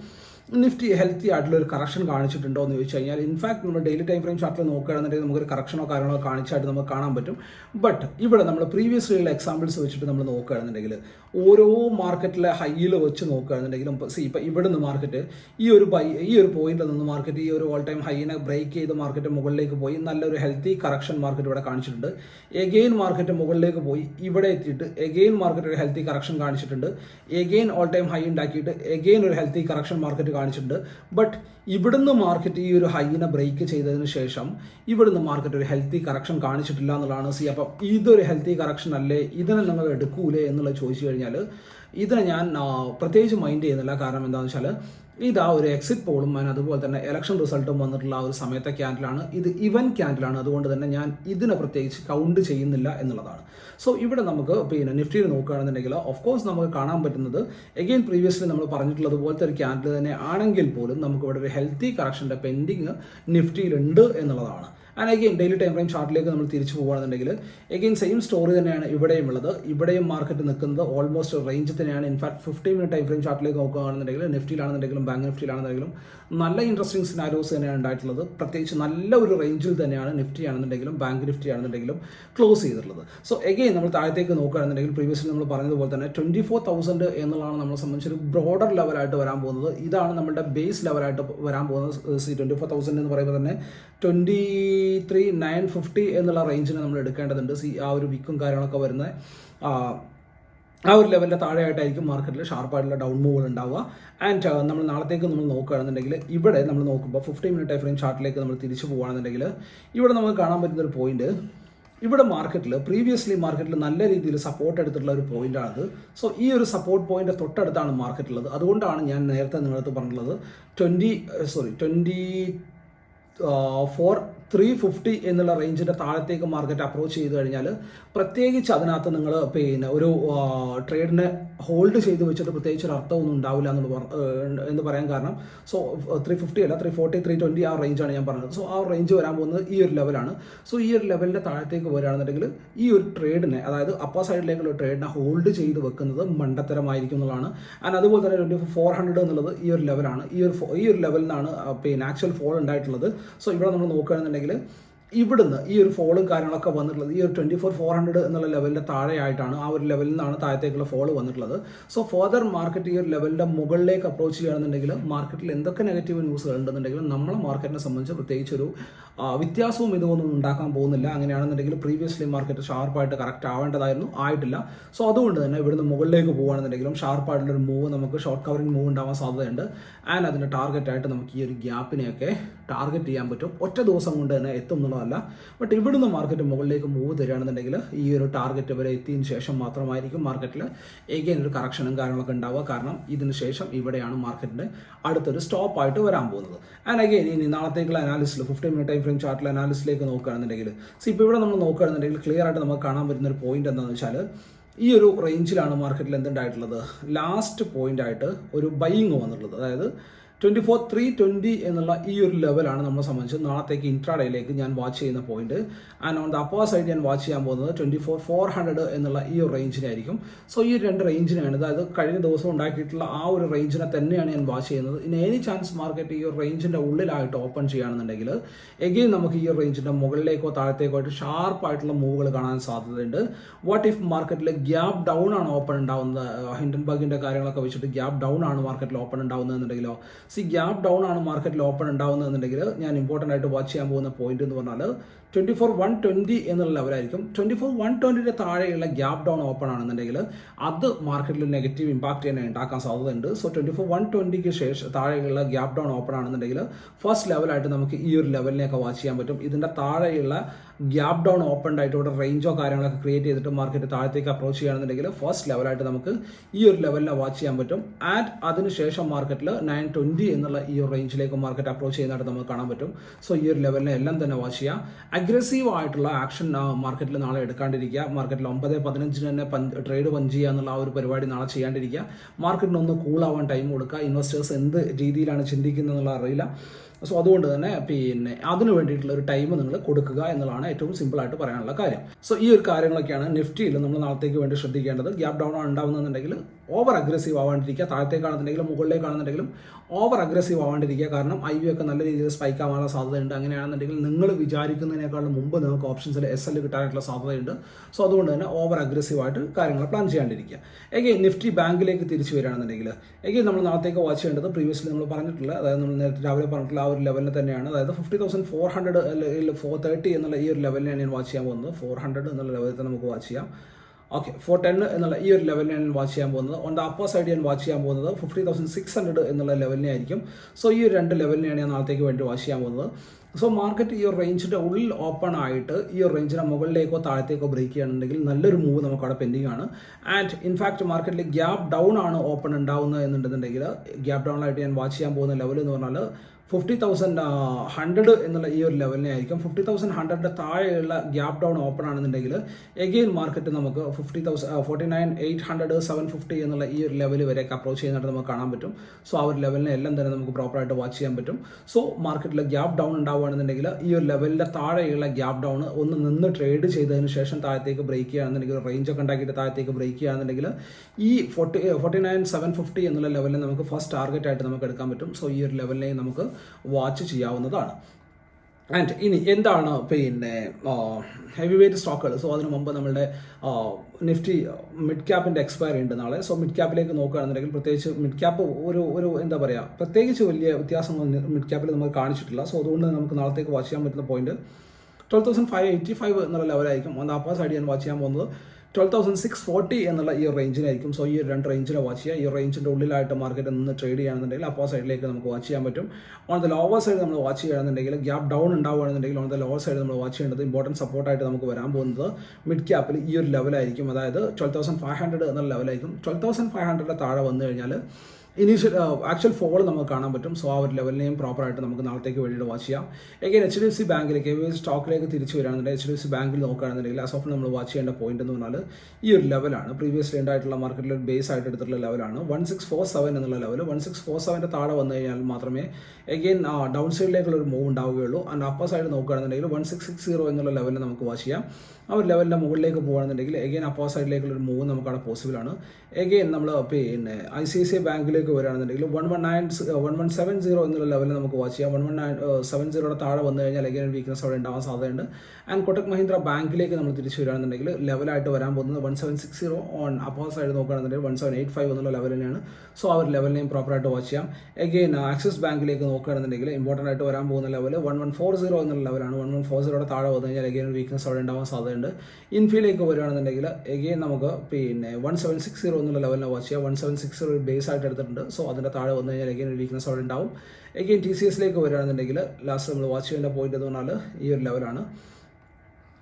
നിഫ്റ്റി ഹെൽത്തി ആയിട്ടുള്ള ഒരു കറക്ഷൻ കാണിച്ചിട്ടുണ്ടോ എന്ന് ചോദിച്ചു കഴിഞ്ഞാൽ ഇൻഫാക്ട് നമ്മൾ ഡെയിലി ടൈം ഫ്രെയിം ചാർട്ടിൽ നോക്കുകയാണെന്നുണ്ടെങ്കിൽ നമുക്കൊരു കറക്ഷനോ കാര്യങ്ങളോ കാണിച്ചായിട്ട് നമുക്ക് കാണാൻ പറ്റും. ബട്ട് ഇവിടെ നമ്മൾ പ്രീവിയസ് ഉള്ള എക്സാമ്പിൾസ് വെച്ചിട്ട് നമ്മൾ നോക്കുകയാണെന്നുണ്ടെങ്കിൽ ഓരോ മാർക്കറ്റിലെ ഹൈയിൽ വെച്ച് നോക്കുകയാണെന്നുണ്ടെങ്കിലും സി ഇപ്പം ഇവിടുന്ന് മാർക്കറ്റ് ഈ ഒരു ബൈ ഈ ഒരു പോയിന്റിൽ നിന്ന് മാർക്കറ്റ് ഈ ഒരു ഓൾ ടൈം ഹൈനെ ബ്രേക്ക് ചെയ്ത് മാർക്കറ്റ് മുകളിലേക്ക് പോയി നല്ലൊരു ഹെൽത്തി കറക്ഷൻ മാർക്കറ്റ് ഇവിടെ കാണിച്ചിട്ടുണ്ട്. എഗെയിൻ മാർക്കറ്റ് മുകളിലേക്ക് പോയി ഇവിടെ എത്തിയിട്ട് എഗെയിൻ മാർക്കറ്റ് ഒരു ഹെൽത്തി കറക്ഷൻ കാണിച്ചിട്ടുണ്ട്. എഗെയിൻ ഓൾ ടൈം ഹൈ ഉണ്ടാക്കിയിട്ട് എഗെയിൻ ഒരു ഹെൽത്തി കറക്ഷൻ മാർക്കറ്റ് കാണിച്ചിട്ടുണ്ട്. ബട്ട് ഇവിടുന്ന് മാർക്കറ്റ് ഈ ഒരു ഹൈനെ ബ്രേക്ക് ചെയ്തതിന് ശേഷം ഇവിടുന്ന് മാർക്കറ്റ് ഒരു ഹെൽത്തി കറക്ഷൻ കാണിച്ചിട്ടില്ല എന്നുള്ളതാണ് സി. അപ്പം ഇതൊരു ഹെൽത്തി കറക്ഷൻ അല്ലേ? ഇതിനെ നിങ്ങൾ എടുക്കൂലേ എന്നുള്ളത് ചോദിച്ചു കഴിഞ്ഞാൽ ഇതിനെ ഞാൻ പ്രത്യേകിച്ച് മൈൻഡ് ചെയ്യുന്നില്ല. കാരണം എന്താണെന്ന് വെച്ചാൽ ഇത് ഒരു എക്സിറ്റ് പോളും അതിന് അതുപോലെ തന്നെ ഇലക്ഷൻ റിസൾട്ടും വന്നിട്ടുള്ള ആ ഒരു സമയത്തെ ക്യാൻഡിലാണ് ഇത് ഇവൻ ക്യാൻഡിലാണ് അതുകൊണ്ട് തന്നെ ഞാൻ ഇതിനെ പ്രത്യേകിച്ച് കൗണ്ട് ചെയ്യുന്നില്ല എന്നുള്ളതാണ്. സോ ഇവിടെ നമുക്ക് പിന്നെ നിഫ്റ്റിയിൽ നോക്കുകയാണെന്നുണ്ടെങ്കിൽ ഓഫ് കോഴ്സ് നമുക്ക് കാണാൻ പറ്റുന്നത് എഗെയിൻ പ്രീവിയസ്ലി നമ്മൾ പറഞ്ഞിട്ടുള്ളത് പോലത്തെ ഒരു ക്യാൻഡിൽ തന്നെ ആണെങ്കിൽ പോലും നമുക്ക് ഇവിടെ ഒരു ഹെൽത്തി കറക്ഷന്റെ പെൻഡിങ് നിഫ്റ്റിയിലുണ്ട് എന്നുള്ളതാണ്. And again daily time frame ചാർട്ടിലേക്ക് നമ്മൾ തിരിച്ചു പോകുകയാണെന്നുണ്ടെങ്കിൽ എഗെയിൻ സെയിം സ്റ്റോറി തന്നെയാണ് ഇവിടെയും ഉള്ളത് ഇവിടെയും മാർക്കറ്റ് നിൽക്കുന്നത് ഓൾമോസ്റ്റ് റേഞ്ച് തന്നെയാണ്. In fact fifty minute time frame ചാർട്ടിലേക്ക് നോക്കുകയാണെന്നുണ്ടെങ്കിൽ നിഫ്റ്റിയിലാണെന്നുണ്ടെങ്കിലും ബാങ്ക് നിഫ്റ്റിയിലാണെന്നുണ്ടെങ്കിലും നല്ല ഇൻട്രസ്റ്റിംഗ് സിനാരോസ് തന്നെയാണ് ഉണ്ടായിട്ടുള്ളത്. പ്രത്യേകിച്ച് നല്ല ഒരു റേഞ്ചിൽ തന്നെയാണ് നിഫ്റ്റി ആണെന്നുണ്ടെങ്കിലും ബാങ്ക് നിഫ്റ്റി ആണെന്നുണ്ടെങ്കിലും ക്ലോസ് ചെയ്തിട്ടുള്ളത്. സോ എഗെയിൻ നമ്മൾ താഴത്തേക്ക് നോക്കുകയാണെന്നുണ്ടെങ്കിൽ പ്രീവിയസ്ലി നമ്മൾ പറഞ്ഞതുപോലെ തന്നെ ട്വന്റി ഫോർ തൗസൻഡ് എന്നുള്ളതാണ് നമ്മളെ സംബന്ധിച്ച് ഒരു ബ്രോഡർ ലെവലായിട്ട് വരാൻ പോകുന്നത്. ഇതാണ് നമ്മുടെ ബേസ് ലെവലായിട്ട് വരാൻ പോകുന്നത്. സി ട്വന്റി ഫോർ തൗസൻഡ് എന്ന് പറയുമ്പോൾ തന്നെ ട്വന്റി ത്രീ നയൻ ഫിഫ്റ്റി എന്നുള്ള റേഞ്ചിന് നമ്മൾ എടുക്കേണ്ടതുണ്ട്. സി ആ ഒരു വിക്കും കാര്യങ്ങളൊക്കെ വരുന്ന ആ, ഒരു ലെവലിന്റെ താഴെയായിട്ടായിരിക്കും മാർക്കറ്റിൽ ഷാർപ്പായിട്ടുള്ള ഡൗൺ മൂവുകൾ ഉണ്ടാവുക. ആൻഡ് നമ്മൾ നാളത്തേക്ക് നമ്മൾ നോക്കുകയാണെന്നുണ്ടെങ്കിൽ ഇവിടെ നമ്മൾ നോക്കുമ്പോൾ ഫിഫ്റ്റി മിനിറ്റ് ടൈം ഫ്രെയിം ചാർട്ടിലേക്ക് നമ്മൾ തിരിച്ചു പോകുകയാണെന്നുണ്ടെങ്കിൽ ഇവിടെ നമുക്ക് കാണാൻ പറ്റുന്ന ഒരു പോയിന്റ് ഇവിടെ മാർക്കറ്റിൽ പ്രീവിയസ്ലി മാർക്കറ്റിൽ നല്ല രീതിയിൽ സപ്പോർട്ട് എടുത്തിട്ടുള്ള ഒരു പോയിന്റാണത് സോ ഈ ഒരു സപ്പോർട്ട് പോയിന്റ് തൊട്ടടുത്താണ് മാർക്കറ്റുള്ളത് അതുകൊണ്ടാണ് ഞാൻ നേരത്തെ നിങ്ങളടുത്ത് പറഞ്ഞിട്ടുള്ളത്. Twenty sorry twenty four three fifty എന്നുള്ള റേഞ്ചിന്റെ താഴത്തേക്ക് മാർക്കറ്റ് അപ്രോച്ച് ചെയ്ത് കഴിഞ്ഞാൽ പ്രത്യേകിച്ച് അതിനകത്ത് നിങ്ങൾ പിന്നെ ഒരു ട്രേഡിനെ ഹോൾഡ് ചെയ്ത് വെച്ചിട്ട് പ്രത്യേകിച്ച് ഒരു അർത്ഥമൊന്നും ഉണ്ടാവില്ല എന്ന് എന്ന് പറയാൻ കാരണം സോ ത്രീ ഫിഫ്റ്റി അല്ല ത്രീ ഫോർട്ടി ത്രീ ട്വന്റി ആ റേഞ്ചാണ് ഞാൻ പറഞ്ഞത്. സോ ആ റേഞ്ച് വരാൻ പോകുന്നത് ഈ ഒരു ലെവലാണ് സോ ഈ ഒരു ലെവലിന്റെ താഴത്തേക്ക് വരികയാണെന്നുണ്ടെങ്കിൽ ഈ ഒരു ട്രേഡിനെ അതായത് അപ്പർ സൈഡിലേക്കുള്ള ട്രേഡിനെ ഹോൾഡ് ചെയ്ത് വെക്കുന്നത് മണ്ടത്തരമായിരിക്കും എന്നുള്ളതാണ്. ആൻഡ് അതുപോലെ തന്നെ ട്വന്റി ഫോർ ഹൺഡ്രഡ് എന്നുള്ളത് ഈ ഒരു ലെവലാണ് ഈ ഒരു ഈ ഒരു ലെവലിൽ നിന്നാണ് പിന്നെ ആക്ച്വൽ ഫോൾ ഉണ്ടായിട്ടുള്ളത്. സോ ഇവിടെ നമ്മൾ നോക്കുകയാണെന്നുണ്ടെങ്കിൽ ഇവിടുന്ന് ഈ ഒരു ഫോളും കാര്യങ്ങളൊക്കെ വന്നിട്ടുള്ളത് ഈ ഒരു ട്വന്റി ഫോർ ഫോർ ഹൺഡ്രഡ് എന്നുള്ള ലെവലിന്റെ താഴെയായിട്ടാണ് ആ ഒരു ലെവലിൽ നിന്നാണ് താഴത്തേക്കുള്ള ഫോൾ വന്നിട്ടുള്ളത്. സോ ഫർദർ മാർക്കറ്റ് ഈ ഒരു ലെവലിന്റെ മുകളിലേക്ക് അപ്രോച്ച് ചെയ്യുകയാണെന്നുണ്ടെങ്കിൽ മാർക്കറ്റിൽ എന്തൊക്കെ നെഗറ്റീവ് ന്യൂസുകൾ ഉണ്ടെന്നുണ്ടെങ്കിലും നമ്മളെ മാർക്കറ്റിനെ സംബന്ധിച്ച് പ്രത്യേകിച്ച് ഒരു വ്യത്യാസവും ഇതൊന്നും ഉണ്ടാക്കാൻ പോകുന്നില്ല. അങ്ങനെയാണെന്നുണ്ടെങ്കിൽ പ്രീവിയസ്ലി മാർക്കറ്റ് ഷാർപ്പായിട്ട് കറക്റ്റ് ആവേണ്ടതായിരുന്നു ആയിട്ടില്ല. സോ അതുകൊണ്ട് തന്നെ ഇവിടുന്ന് മുകളിലേക്ക് പോകുകയാണെന്നുണ്ടെങ്കിലും ഷാർപ്പായിട്ടുള്ള ഒരു മൂവ് നമുക്ക് ഷോർട്ട് കവറിംഗ് മൂവ് ഉണ്ടാവാൻ സാധ്യതയുണ്ട്. ആൻഡ് അതിന്റെ ടാർഗറ്റായിട്ട് നമുക്ക് ഈ ഒരു ഗ്യാപ്പിനെയൊക്കെ ടാർഗറ്റ് ചെയ്യാൻ പറ്റും. ഒറ്റ ദിവസം കൊണ്ട് തന്നെ എത്തും എന്നുള്ളതല്ല. ബട്ട് ഇവിടുന്ന് മാർക്കറ്റ് മുകളിലേക്ക് മൂവ് തരികയാണെന്നുണ്ടെങ്കിൽ ഈ ഒരു ടാർഗറ്റ് വരെ എത്തിയതിന് ശേഷം മാത്രമായിരിക്കും മാർക്കറ്റിൽ എഗെയിൻ ഒരു കറക്ഷനും കാര്യങ്ങളൊക്കെ ഉണ്ടാവുക. കാരണം ഇതിന് ശേഷം ഇവിടെയാണ് മാർക്കറ്റിന്റെ അടുത്തൊരു സ്റ്റോപ്പ് ആയിട്ട് വരാൻ പോകുന്നത്. ആൻഡ് അഗെയിൻ ഇനി നാളത്തേക്കുള്ള അനാലിസിൽ ഫിഫ്റ്റീൻ മിനിറ്റ് ടൈം ഫ്രെയിം ചാർട്ടിൽ അനാലിസിലേക്ക് നോക്കുകയാണെന്നുണ്ടെങ്കിൽ സോ ഇപ്പോൾ ഇവിടെ നമ്മൾ നോക്കുകയാണെന്നുണ്ടെങ്കിൽ ക്ലിയർ ആയിട്ട് നമുക്ക് കാണാൻ പറ്റുന്ന ഒരു പോയിന്റ് എന്താണെന്ന് വെച്ചാൽ ഈ ഒരു റേഞ്ചിലാണ് മാർക്കറ്റിൽ എന്തുണ്ടായിട്ടുള്ളത്? ലാസ്റ്റ് പോയിന്റ് ആയിട്ട് ഒരു ബൈയിങ് വന്നിട്ടുള്ളത്. അതായത് ട്വന്റി ഫോർ ത്രീ ട്വന്റി എന്നുള്ള ഈ ഒരു ലെവലാണ് നമ്മളെ സംബന്ധിച്ച്. നാളത്തേക്ക് ഇൻട്രാഡേയിലേക്ക് ഞാൻ വാച്ച് ചെയ്യുന്ന point and on the upper side ഞാൻ വാച്ച് ചെയ്യാൻ പോകുന്നത് ട്വന്റി ഫോർ ഫോർ ഹൺഡ്രഡ് എന്നുള്ള ഈ ഒരു റേഞ്ചിനായിരിക്കും സോ ഈ രണ്ട് റേഞ്ചിനാണ് അതായത് കഴിഞ്ഞ ദിവസം ഉണ്ടാക്കിയിട്ടുള്ള ആ ഒരു റേഞ്ചിനെ തന്നെയാണ് ഞാൻ വാച്ച് ചെയ്യുന്നത്. ഇനി എനി ചാൻസ് മാർക്കറ്റ് ഈ ഒരു റേഞ്ചിന്റെ ഉള്ളിലായിട്ട് ഓപ്പൺ ചെയ്യുകയാണെന്നുണ്ടെങ്കിൽ എഗെയിൻ നമുക്ക് ഈ റേഞ്ചിന്റെ മുകളിലേക്കോ താഴത്തേക്കോ ആയിട്ട് ഷാർപ്പായിട്ടുള്ള മൂവുകൾ കാണാൻ സാധ്യതയുണ്ട്. വാട്ട് ഇഫ് മാർക്കറ്റിൽ ഗ്യാപ്പ് ഡൗൺ ആണ് ഓപ്പൺ ഉണ്ടാവുന്നത്? ഹിൻഡൻബർഗിന്റെ കാര്യങ്ങളൊക്കെ വെച്ചിട്ട് ഗ്യാപ്പ് ഡൗൺ ആണ് മാർക്കറ്റിൽ ഓപ്പൺ ഉണ്ടാവുന്നതെന്നുണ്ടെങ്കിലോ സി ഗ്യാപ് ഡൗൺ ആണ് മാർക്കറ്റിൽ ഓപ്പൺ ഉണ്ടാവുന്നതെന്നുണ്ടെങ്കിൽ ഞാൻ ഇമ്പോർട്ടന്റ് ആയിട്ട് വാച്ച് ചെയ്യാൻ പോകുന്ന പോയിന്റ് എന്ന് പറഞ്ഞാൽ ട്വന്റി ഫോർ വൺ ട്വന്റി എന്നുള്ള ലെവലായിരിക്കും ട്വന്റി ഫോർ വൺ ട്വന്റിന്റെ താഴെയുള്ള ഗ്യാപ് ഡൗൺ ഓപ്പൺ ആണെന്നുണ്ടെങ്കിൽ അത് മാർക്കറ്റിൽ നെഗറ്റീവ് ഇമ്പാക്റ്റ് തന്നെ ഉണ്ടാക്കാൻ സാധ്യതയുണ്ട്. സോ ട്വന്റി ഫോർ വൺ ട്വന്റിക്ക് ശേഷം താഴെയുള്ള ഗ്യാപ് ഡൗൺ ഓപ്പൺ ആണെന്നുണ്ടെങ്കിൽ ഫസ്റ്റ് ലെവലായിട്ട് നമുക്ക് ഈ ഒരു ലെവലിനെയൊക്കെ വാച്ച് ചെയ്യാൻ പറ്റും. ഇതിന്റെ താഴെയുള്ള ഗ്യാപ്പ് ഡൗൺ ഓപ്പൺ ആയിട്ട് ഇവിടെ റേഞ്ചോ കാര്യങ്ങളൊക്കെ ക്രിയേറ്റ് ചെയ്തിട്ട് മാർക്കറ്റ് താഴത്തേക്ക് അപ്രോച്ച് ചെയ്യുകയാണെന്നുണ്ടെങ്കിൽ ഫസ്റ്റ് ലെവലായിട്ട് നമുക്ക് ഈ ഒരു ലെവലിനെ വാച്ച് ചെയ്യാൻ പറ്റും. ആൻഡ് അതിനുശേഷം മാർക്കറ്റിൽ നയൻ ട്വന്റി എന്നുള്ള ഈ ഒരു റേഞ്ചിലേക്ക് മാർക്കറ്റ് അപ്രോച്ച് ചെയ്യുന്നതായിട്ട് നമുക്ക് കാണാൻ പറ്റും. സോ ഈ ഒരു ലെവലിനെ എല്ലാം തന്നെ വാച്ച് ചെയ്യാം അഗ്രസീവ് ആയിട്ടുള്ള ആക്ഷൻ മാർക്കറ്റിൽ നാളെ എടുക്കാണ്ടിരിക്കുക. മാർക്കറ്റിൽ ഒമ്പത് പതിനഞ്ചിന് തന്നെ ട്രേഡ് പഞ്ച് ചെയ്യുക എന്നുള്ള ആ ഒരു പരിപാടി നാളെ ചെയ്യാണ്ടിരിക്കുക. മാർക്കറ്റിനൊന്ന് കൂളാവാൻ ടൈം കൊടുക്കുക. ഇൻവെസ്റ്റേഴ്സ് എന്ത് രീതിയിലാണ് ചിന്തിക്കുന്നത് എന്നുള്ള അറിയില്ല. സോ അതുകൊണ്ട് തന്നെ പിന്നെ അതിന് വേണ്ടിയിട്ടുള്ള ഒരു ടൈം നിങ്ങൾ കൊടുക്കുക എന്നുള്ളതാണ് ഏറ്റവും സിമ്പിൾ ആയിട്ട് പറയാനുള്ള കാര്യം. സോ ഈ ഒരു കാര്യങ്ങളൊക്കെയാണ് നിഫ്റ്റിയിൽ നമ്മൾ നാളത്തേക്ക് വേണ്ടി ശ്രദ്ധിക്കേണ്ടത്. ഗ്യാപ് ഡൗൺ ഉണ്ടാവുന്നുണ്ടെങ്കിൽ ഓവർ അഗ്രസീവ് ആവാണ്ടിരിക്കുക. താഴത്തേക്കാണെന്നുണ്ടെങ്കിലും മുകളിലേക്കാണെന്നുണ്ടെങ്കിലും ഓവർ അഗ്രസീവ് ആവാണ്ടിരിക്കുക. കാരണം ഐ വി ഒക്കെ നല്ല രീതിയിൽ സ്പൈക്ക് ആവാനുള്ള സാധ്യതയുണ്ട്. അങ്ങനെയാണെന്നുണ്ടെങ്കിൽ നിങ്ങൾ വിചാരിക്കുന്നതിനേക്കാളും മുമ്പ് നിങ്ങൾക്ക് ഓപ്ഷൻസിൽ എസ് എൽ കിട്ടാനായിട്ടുള്ള സാധ്യതയുണ്ട്. സോ അതുകൊണ്ട് തന്നെ ഓവർ അഗ്രസീവ് ആയിട്ട് കാര്യങ്ങൾ പ്ലാൻ ചെയ്യാണ്ടിരിക്കുക. എങ്കിൽ നിഫ്റ്റി ബാങ്കിലേക്ക് തിരിച്ചു വരികയാണെന്നുണ്ടെങ്കിൽ എങ്കിൽ നമ്മൾ നാളത്തേക്ക് വാച്ച് ചെയ്യേണ്ടത് പ്രീവിയസ്ലി നമ്മൾ പറഞ്ഞിട്ടുള്ള അതായത് നമ്മൾ നേരത്തെ രാവിലെ പറഞ്ഞിട്ടുള്ള ഒരു ലെവലിൽ തന്നെയാണ്. അതായത് ഫിഫ്റ്റി തൗസൻഡ് ഫോർ ഹൺഡ്രഡ് അല്ലെങ്കിൽ ഫോർ തേർട്ടി എന്നുള്ള ഈ ഒരു ലെവലിനാണ് ഞാൻ വാച്ച് ചെയ്യാൻ പോകുന്നത്. ഫോർ ഹൺഡ്രഡ് എന്നുള്ള ലെവലിൽ തന്നെ നമുക്ക് വാച്ച് ചെയ്യാം. ഓക്കെ ഫോർ ടെൻ എന്നുള്ള ഈ ഒരു ലെവലിനെ ഞാൻ വാച്ച് ചെയ്യാൻ പോകുന്നത്. ഓൺ ദ അപ്പർ സൈഡ് ഞാൻ വാച്ച് ചെയ്യാൻ പോകുന്നത് ഫിഫ്റ്റി തൗസൻഡ് സിക്സ് ഹൺഡ്രഡ് എന്നുള്ള ലെവലിനെ ആയിരിക്കും. സോ ഈ ഒരു രണ്ട് ലെവലിനെയാണ് ഞാൻ നാളത്തേക്ക് വേണ്ടി വാച്ച് ചെയ്യാൻ പോകുന്നത്. സോ മാർക്കറ്റ് ഈ ഒരു റേഞ്ചിന്റെ ഉള്ളിൽ ഓപ്പൺ ആയിട്ട് ഈ ഒരു റേഞ്ചിനെ മുകളിലേക്കോ താഴത്തേക്കോ ബ്രേക്ക് ചെയ്യുകയാണെന്നുണ്ടെങ്കിൽ നല്ലൊരു മൂവ് നമുക്ക് അവിടെ പെൻഡിങ് ആണ് ആൻഡ് ഇൻഫാക്ട് മാർക്കറ്റിൽ ഗ്യാപ്പ് ഡൗൺ ആണ് ഓപ്പൺ ഉണ്ടാവുന്നത് എന്നുണ്ടെന്നുണ്ടെങ്കിൽ ഗ്യാപ്പ് ഡൗൺ ആയിട്ട് ഞാൻ വാച്ച് ചെയ്യാൻ പോകുന്ന ലെവൽ എന്ന് പറഞ്ഞാൽ ഫിഫ്റ്റി തൗസൻഡ് ഹൺഡ്രഡ് എന്നുള്ള ഈ ഒരു ലെവലിനെ ആയിരിക്കും. ഫിഫ്റ്റി തൗസൻഡ് ഹൺഡ്രഡിന്റെ താഴെയുള്ള ഗ്യാപ് ഡൗൺ ഓപ്പൺ ആണെന്നുണ്ടെങ്കിൽ എഗെയിൻ മാർക്കറ്റ് നമുക്ക് fifty thousand forty nine eight hundred seven fifty എന്നുള്ള ഈ ഒരു ലെവൽ വരെയൊക്കെ അപ്രോച്ച് ചെയ്യുന്നതായിട്ട് നമുക്ക് കാണാൻ പറ്റും. സോ ആ ഒരു ലെവലിനെ എല്ലാം തന്നെ നമുക്ക് പ്രോപ്പറായിട്ട് വാച്ച് ചെയ്യാൻ പറ്റും. സോ മാർക്കറ്റിൽ ഗ്യാപ് ഡൗൺ ഉണ്ടാവുകയാണെന്നുണ്ടെങ്കിൽ ഈ ഒരു ലെവലിന്റെ താഴെയുള്ള ഗ്യാപ് ഡൗൺ ഒന്ന് നിന്ന് ട്രേഡ് ചെയ്തതിന് ശേഷം താഴത്തേക്ക് ബ്രേക്ക് ചെയ്യുകയാണെന്നുണ്ടെങ്കിൽ റേഞ്ച് ഒക്കെ ഉണ്ടാക്കിയിട്ട് താഴത്തേക്ക് ബ്രേക്ക് ചെയ്യുകയാണെന്നുണ്ടെങ്കിൽ ഈ forty forty nine seven fifty എന്നുള്ള ലെവലിൽ നമുക്ക് ഫസ്റ്റ് ടാർഗറ്റ് ആയിട്ട് നമുക്ക് എടുക്കാൻ പറ്റും. സോ ഈ ഒരു ലെവലിനെ നമുക്ക് വാച്ച് ചെയ്യാവുന്നതാണ്. ആൻഡ് ഇനി എന്താണ് പിന്നെ ഹെവി വെയിറ്റ് സ്റ്റോക്കുകൾ സോ അതിനു മുമ്പ് നമ്മളുടെ നിഫ്റ്റി മിഡ് ക്യാപ്പിന്റെ എക്സ്പയറി ഉണ്ട് നാളെ. സോ മിഡ് ക്യാപ്പിലേക്ക് നോക്കുകയാണെന്നുണ്ടെങ്കിൽ പ്രത്യേകിച്ച് മിഡ് ക്യാപ്പ് ഒരു ഒരു എന്താ പറയുക പ്രത്യേകിച്ച് വലിയ വ്യത്യാസങ്ങളൊന്നും മിഡ് ക്യാപ്പിൽ നമുക്ക് കാണിച്ചിട്ടില്ല. സോ അതുകൊണ്ട് നമുക്ക് നാളത്തേക്ക് വാച്ച് ചെയ്യാൻ പറ്റുന്ന point twelve thousand five eighty five എന്നുള്ള ലെവലായിരിക്കും ഒന്ന് പാസ് സൈഡ് ഞാൻ വാച്ച് ചെയ്യാൻ പോകുന്നത്. ട്വൽവ് തൗസൻഡ് സിക്സ് ഫോർട്ടി എന്നുള്ള ഈ റേഞ്ചിനായിരിക്കും സോ ഈ രണ്ട് റേഞ്ചിനെ വാച്ച് ചെയ്യുക. ഈ റേഞ്ചിന്റെ ഉള്ളിലായിട്ട് മാർക്കറ്റ് നിന്ന് ട്രേഡ് ചെയ്യുകയാണെന്നുണ്ടെങ്കിൽ അപ്പോൾ സൈഡിലേക്ക് നമുക്ക് വാച്ച് ചെയ്യാൻ പറ്റും. ഓൺ ദ ലോവർ സൈഡ് നമ്മൾ വാച്ച് ചെയ്യുകയാണെന്നുണ്ടെങ്കിൽ ഗ്യാപ്പ് ഡൗൺ ഉണ്ടാവുകയാണെന്നുണ്ടെങ്കിൽ ഓൺ ദ ലോവർ സൈഡ് നമ്മൾ വാച്ച് ചെയ്യേണ്ടത് ഇമ്പോർട്ടന്റ് സപ്പോർട്ടായിട്ട് നമുക്ക് വരാൻ പോകുന്നത് മിഡ് ക്യാപ്പിൽ ഈ ഒരു ലെവലായിരിക്കും അതായത് ട്വൽവ് തൗസൻഡ് ഫൈവ് ഹൺഡ്രഡ് എന്നുള്ള ലെവലായിരിക്കും ട്വൽവ് തൗസൻഡ് ഫൈവ് ഹൺഡ്രഡിന്റെ താഴെ വന്നു കഴിഞ്ഞാൽ ഇനീഷ്യൽ ആക്ച്വൽ ഫോൾ നമുക്ക് കാണാൻ പറ്റും. സോ ആ ഒരു ലെവലിനെയും പ്രോപ്പറായിട്ട് നമുക്ക് നാളത്തേക്ക് വേണ്ടിയിട്ട് വാച്ച് ചെയ്യാം. എങ്കിൽ എച്ച് ഡി എഫ് സി ബാങ്കിലേക്ക് സ്റ്റോക്കിലേക്ക് തിരിച്ചു വരികയാണെന്നുണ്ടെങ്കിൽ എച്ച് ഡി എഫ് സി ബാങ്കിൽ നോക്കുകയാണെന്നുണ്ടെങ്കിൽ ആസ് ഓഫ് നമ്മൾ വാച്ച് ചെയ്യേണ്ട പോയിന്റ് എന്ന് പറഞ്ഞാൽ ഈ ഒരു ലെവലാണ് പ്രീവിയസ്ലി ഉണ്ടായിട്ടുള്ള മാർക്കറ്റിൽ ബേസ് ആയിട്ട് എടുത്തിട്ടുള്ള ലെവലാണ് വൺ സിക്സ് ഫോർ സെവൻ എന്നുള്ള ലെവൽ വൺ സിക്സ് ഫോർ സെവന്റെ താഴെ വന്നു കഴിഞ്ഞാൽ മാത്രമേ എഗെയിൻ ഡൗൺ സൈഡിലേക്കുള്ള ഒരു മൂവ് ഉണ്ടാവുകയുള്ളൂ. ആൻഡ് അപ്പർ സൈഡ് നോക്കുകയാണെന്നുണ്ടെങ്കിൽ വൺ സിക്സ് സിക്സ് സീറോ എന്നുള്ള ലെവലിൽ നമുക്ക് വാച്ച് ചെയ്യാം. ആ ഒരു ലെവലിന്റെ മുകളിലേക്ക് പോകുകയാണെന്നുണ്ടെങ്കിൽ എഗെയിൻ അപ്പോ സൈഡിലേക്കുള്ള ഒരു മൂവ് നമുക്കവിടെ പോസിബിൾ ആണ്. എഗെയിൻ നമ്മൾ പിന്നെ ഐ സി സി ബാങ്കിലേക്ക് വരികയാണെന്നുണ്ടെങ്കിൽ one one nine one one seven zero എന്നുള്ള ലെവലിൽ നമുക്ക് വാച്ച് ചെയ്യാം. വൺ വൺ നയൻ സെവൻ സീറോയുടെ താഴെ വന്നു കഴിഞ്ഞാൽ എഗെയിൻ വീക്ക്നസ് അവിടെ ഉണ്ടാവാൻ സാധ്യതയുണ്ട്. ആൻഡ് കൊട്ടക് മഹീന്ദ്ര ബാങ്കിലേക്ക് നമ്മൾ തിരിച്ചു വരികയാണെന്നുണ്ടെങ്കിൽ ലെവലായിട്ട് വരാൻ പോകുന്നത് one seven six zero on upper side നോക്കുകയാണെന്നുണ്ടെങ്കിൽ വൺ സെവൻ എയ്റ്റ് ഫൈവ് എന്നുള്ള ലെവലിൽ തന്നെയാണ്. സോ ആ ഒരു ലെവലിനെയും പ്രോപ്പറായിട്ട് വാച്ച് ചെയ്യാം. എഗെയിൻ ആക്സിസ് ബാങ്കിലേക്ക് നോക്കുകയാണെന്നുണ്ടെങ്കിൽ ഇമ്പോർട്ടന്റ് ആയിട്ട് വരാൻ പോകുന്ന level one one four zero എന്നുള്ള ലെവലാണ് വൺ വൺ ഫോർ സീറോയുടെ താഴെ വന്നു കഴിഞ്ഞാൽ എഗെയിൻ വീക്ക്നസ് അവിടെ ഉണ്ടാവാൻ സാധ്യതയുണ്ട് ഇൻഫിയിലേക്ക് വരികയാണെന്നുണ്ടെങ്കിൽ എഗെയിൻ നമുക്ക് പിന്നെ വൺ സെവൻ സിക്സ് സീറോ എന്നുള്ള ലെവലിനെ വാച്ച് ചെയ്യാം. One seven six zero base ആയിട്ട് എടുത്തിട്ടുണ്ട്. സോ അതിന്റെ താഴെ വന്നു കഴിഞ്ഞാൽ എഗെയിൻ ഒരു വീക്ക്നസ് അവിടെ ഉണ്ടാവും. എഗെയിൻ ടി സി എസിലേക്ക് വരികയാണെന്നുണ്ടെങ്കിൽ ലാസ്റ്റ് നമ്മൾ വാച്ച് ചെയ്യേണ്ട പോയിന്റ് എന്ന് പറഞ്ഞാൽ ഈ ഒരു ലെവലാണ്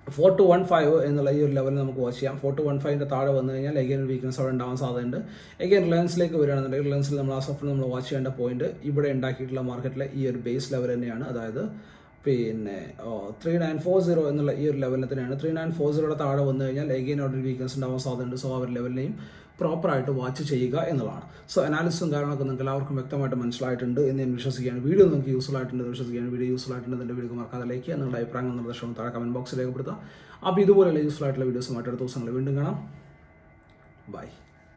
ഫോർ ടു വൺ ഫൈവ് എന്നുള്ള ഈ ഒരു ലെവലിൽ നമുക്ക് വാച്ച് ചെയ്യാം. ഫോർ ടു വൺ ഫൈവിന്റെ താഴെ വന്നു കഴിഞ്ഞാൽ എഗെയിൻ വീക്ക്നസ് അവിടെ ഉണ്ടാവാൻ സാധ്യതയുണ്ട്. എഗെയിൻ റിലയൻസിലേക്ക് വരികയാണെന്നുണ്ടെങ്കിൽ റിലയൻസിൽ നമ്മൾ ആ സോഫ്റ്റ് നമ്മൾ വാച്ച് ചെയ്യേണ്ട പോയിന്റ് ഇവിടെ ഉണ്ടാക്കിയിട്ടുള്ള മാർക്കറ്റിലെ ഈ ഒരു ബേസ് ലെവൽ തന്നെയാണ്. അതായത് പിന്നെ ത്രീ നയൻ ഫോർ സീറോ എന്നുള്ള ഈ ഒരു ലെവലിൽ തന്നെയാണ് ത്രീ നയൻ ഫോർ സീറോയുടെ താഴെ വന്നു കഴിഞ്ഞാൽ എഗെയിൻ അവിടെ വീക്ക്നസ് ഉണ്ടാവാൻ സാധ്യതയുണ്ട്. സോ അവർ ലെവലിനെയും പ്രോപ്പറായിട്ട് വാച്ച് ചെയ്യുക എന്നുള്ളതാണ്. സോ അനാലിസിസും കാര്യങ്ങളൊക്കെ നിങ്ങൾക്ക് എല്ലാവർക്കും വ്യക്തമായിട്ട് മനസ്സിലായിട്ടുണ്ട് എന്ന് ഞാൻ വിശ്വസിക്കുകയാണ്. വീഡിയോ നിങ്ങൾക്ക് യൂസ്ഫുൾ ആയിട്ടുണ്ട് എന്ന് വിശ്വസിക്കുകയാണ്. വീഡിയോ യൂസ്ഫുൾ ആയിട്ടുണ്ട് എന്റെ വീഡിയോ മറക്കാതെ ലൈക്ക് ചെയ്യുക. നിങ്ങളുടെ അഭിപ്രായങ്ങൾ നിർദ്ദേശവും താഴെ കമന്റ് ബോക്സിൽ രേഖപ്പെടുത്തുക. അപ്പോൾ ഇതുപോലെയുള്ള യൂസ്ഫുൾ ആയിട്ടുള്ള വീഡിയോസുമായിട്ട് അടുത്ത ദിവസങ്ങൾ വീണ്ടും കാണാം. ബൈ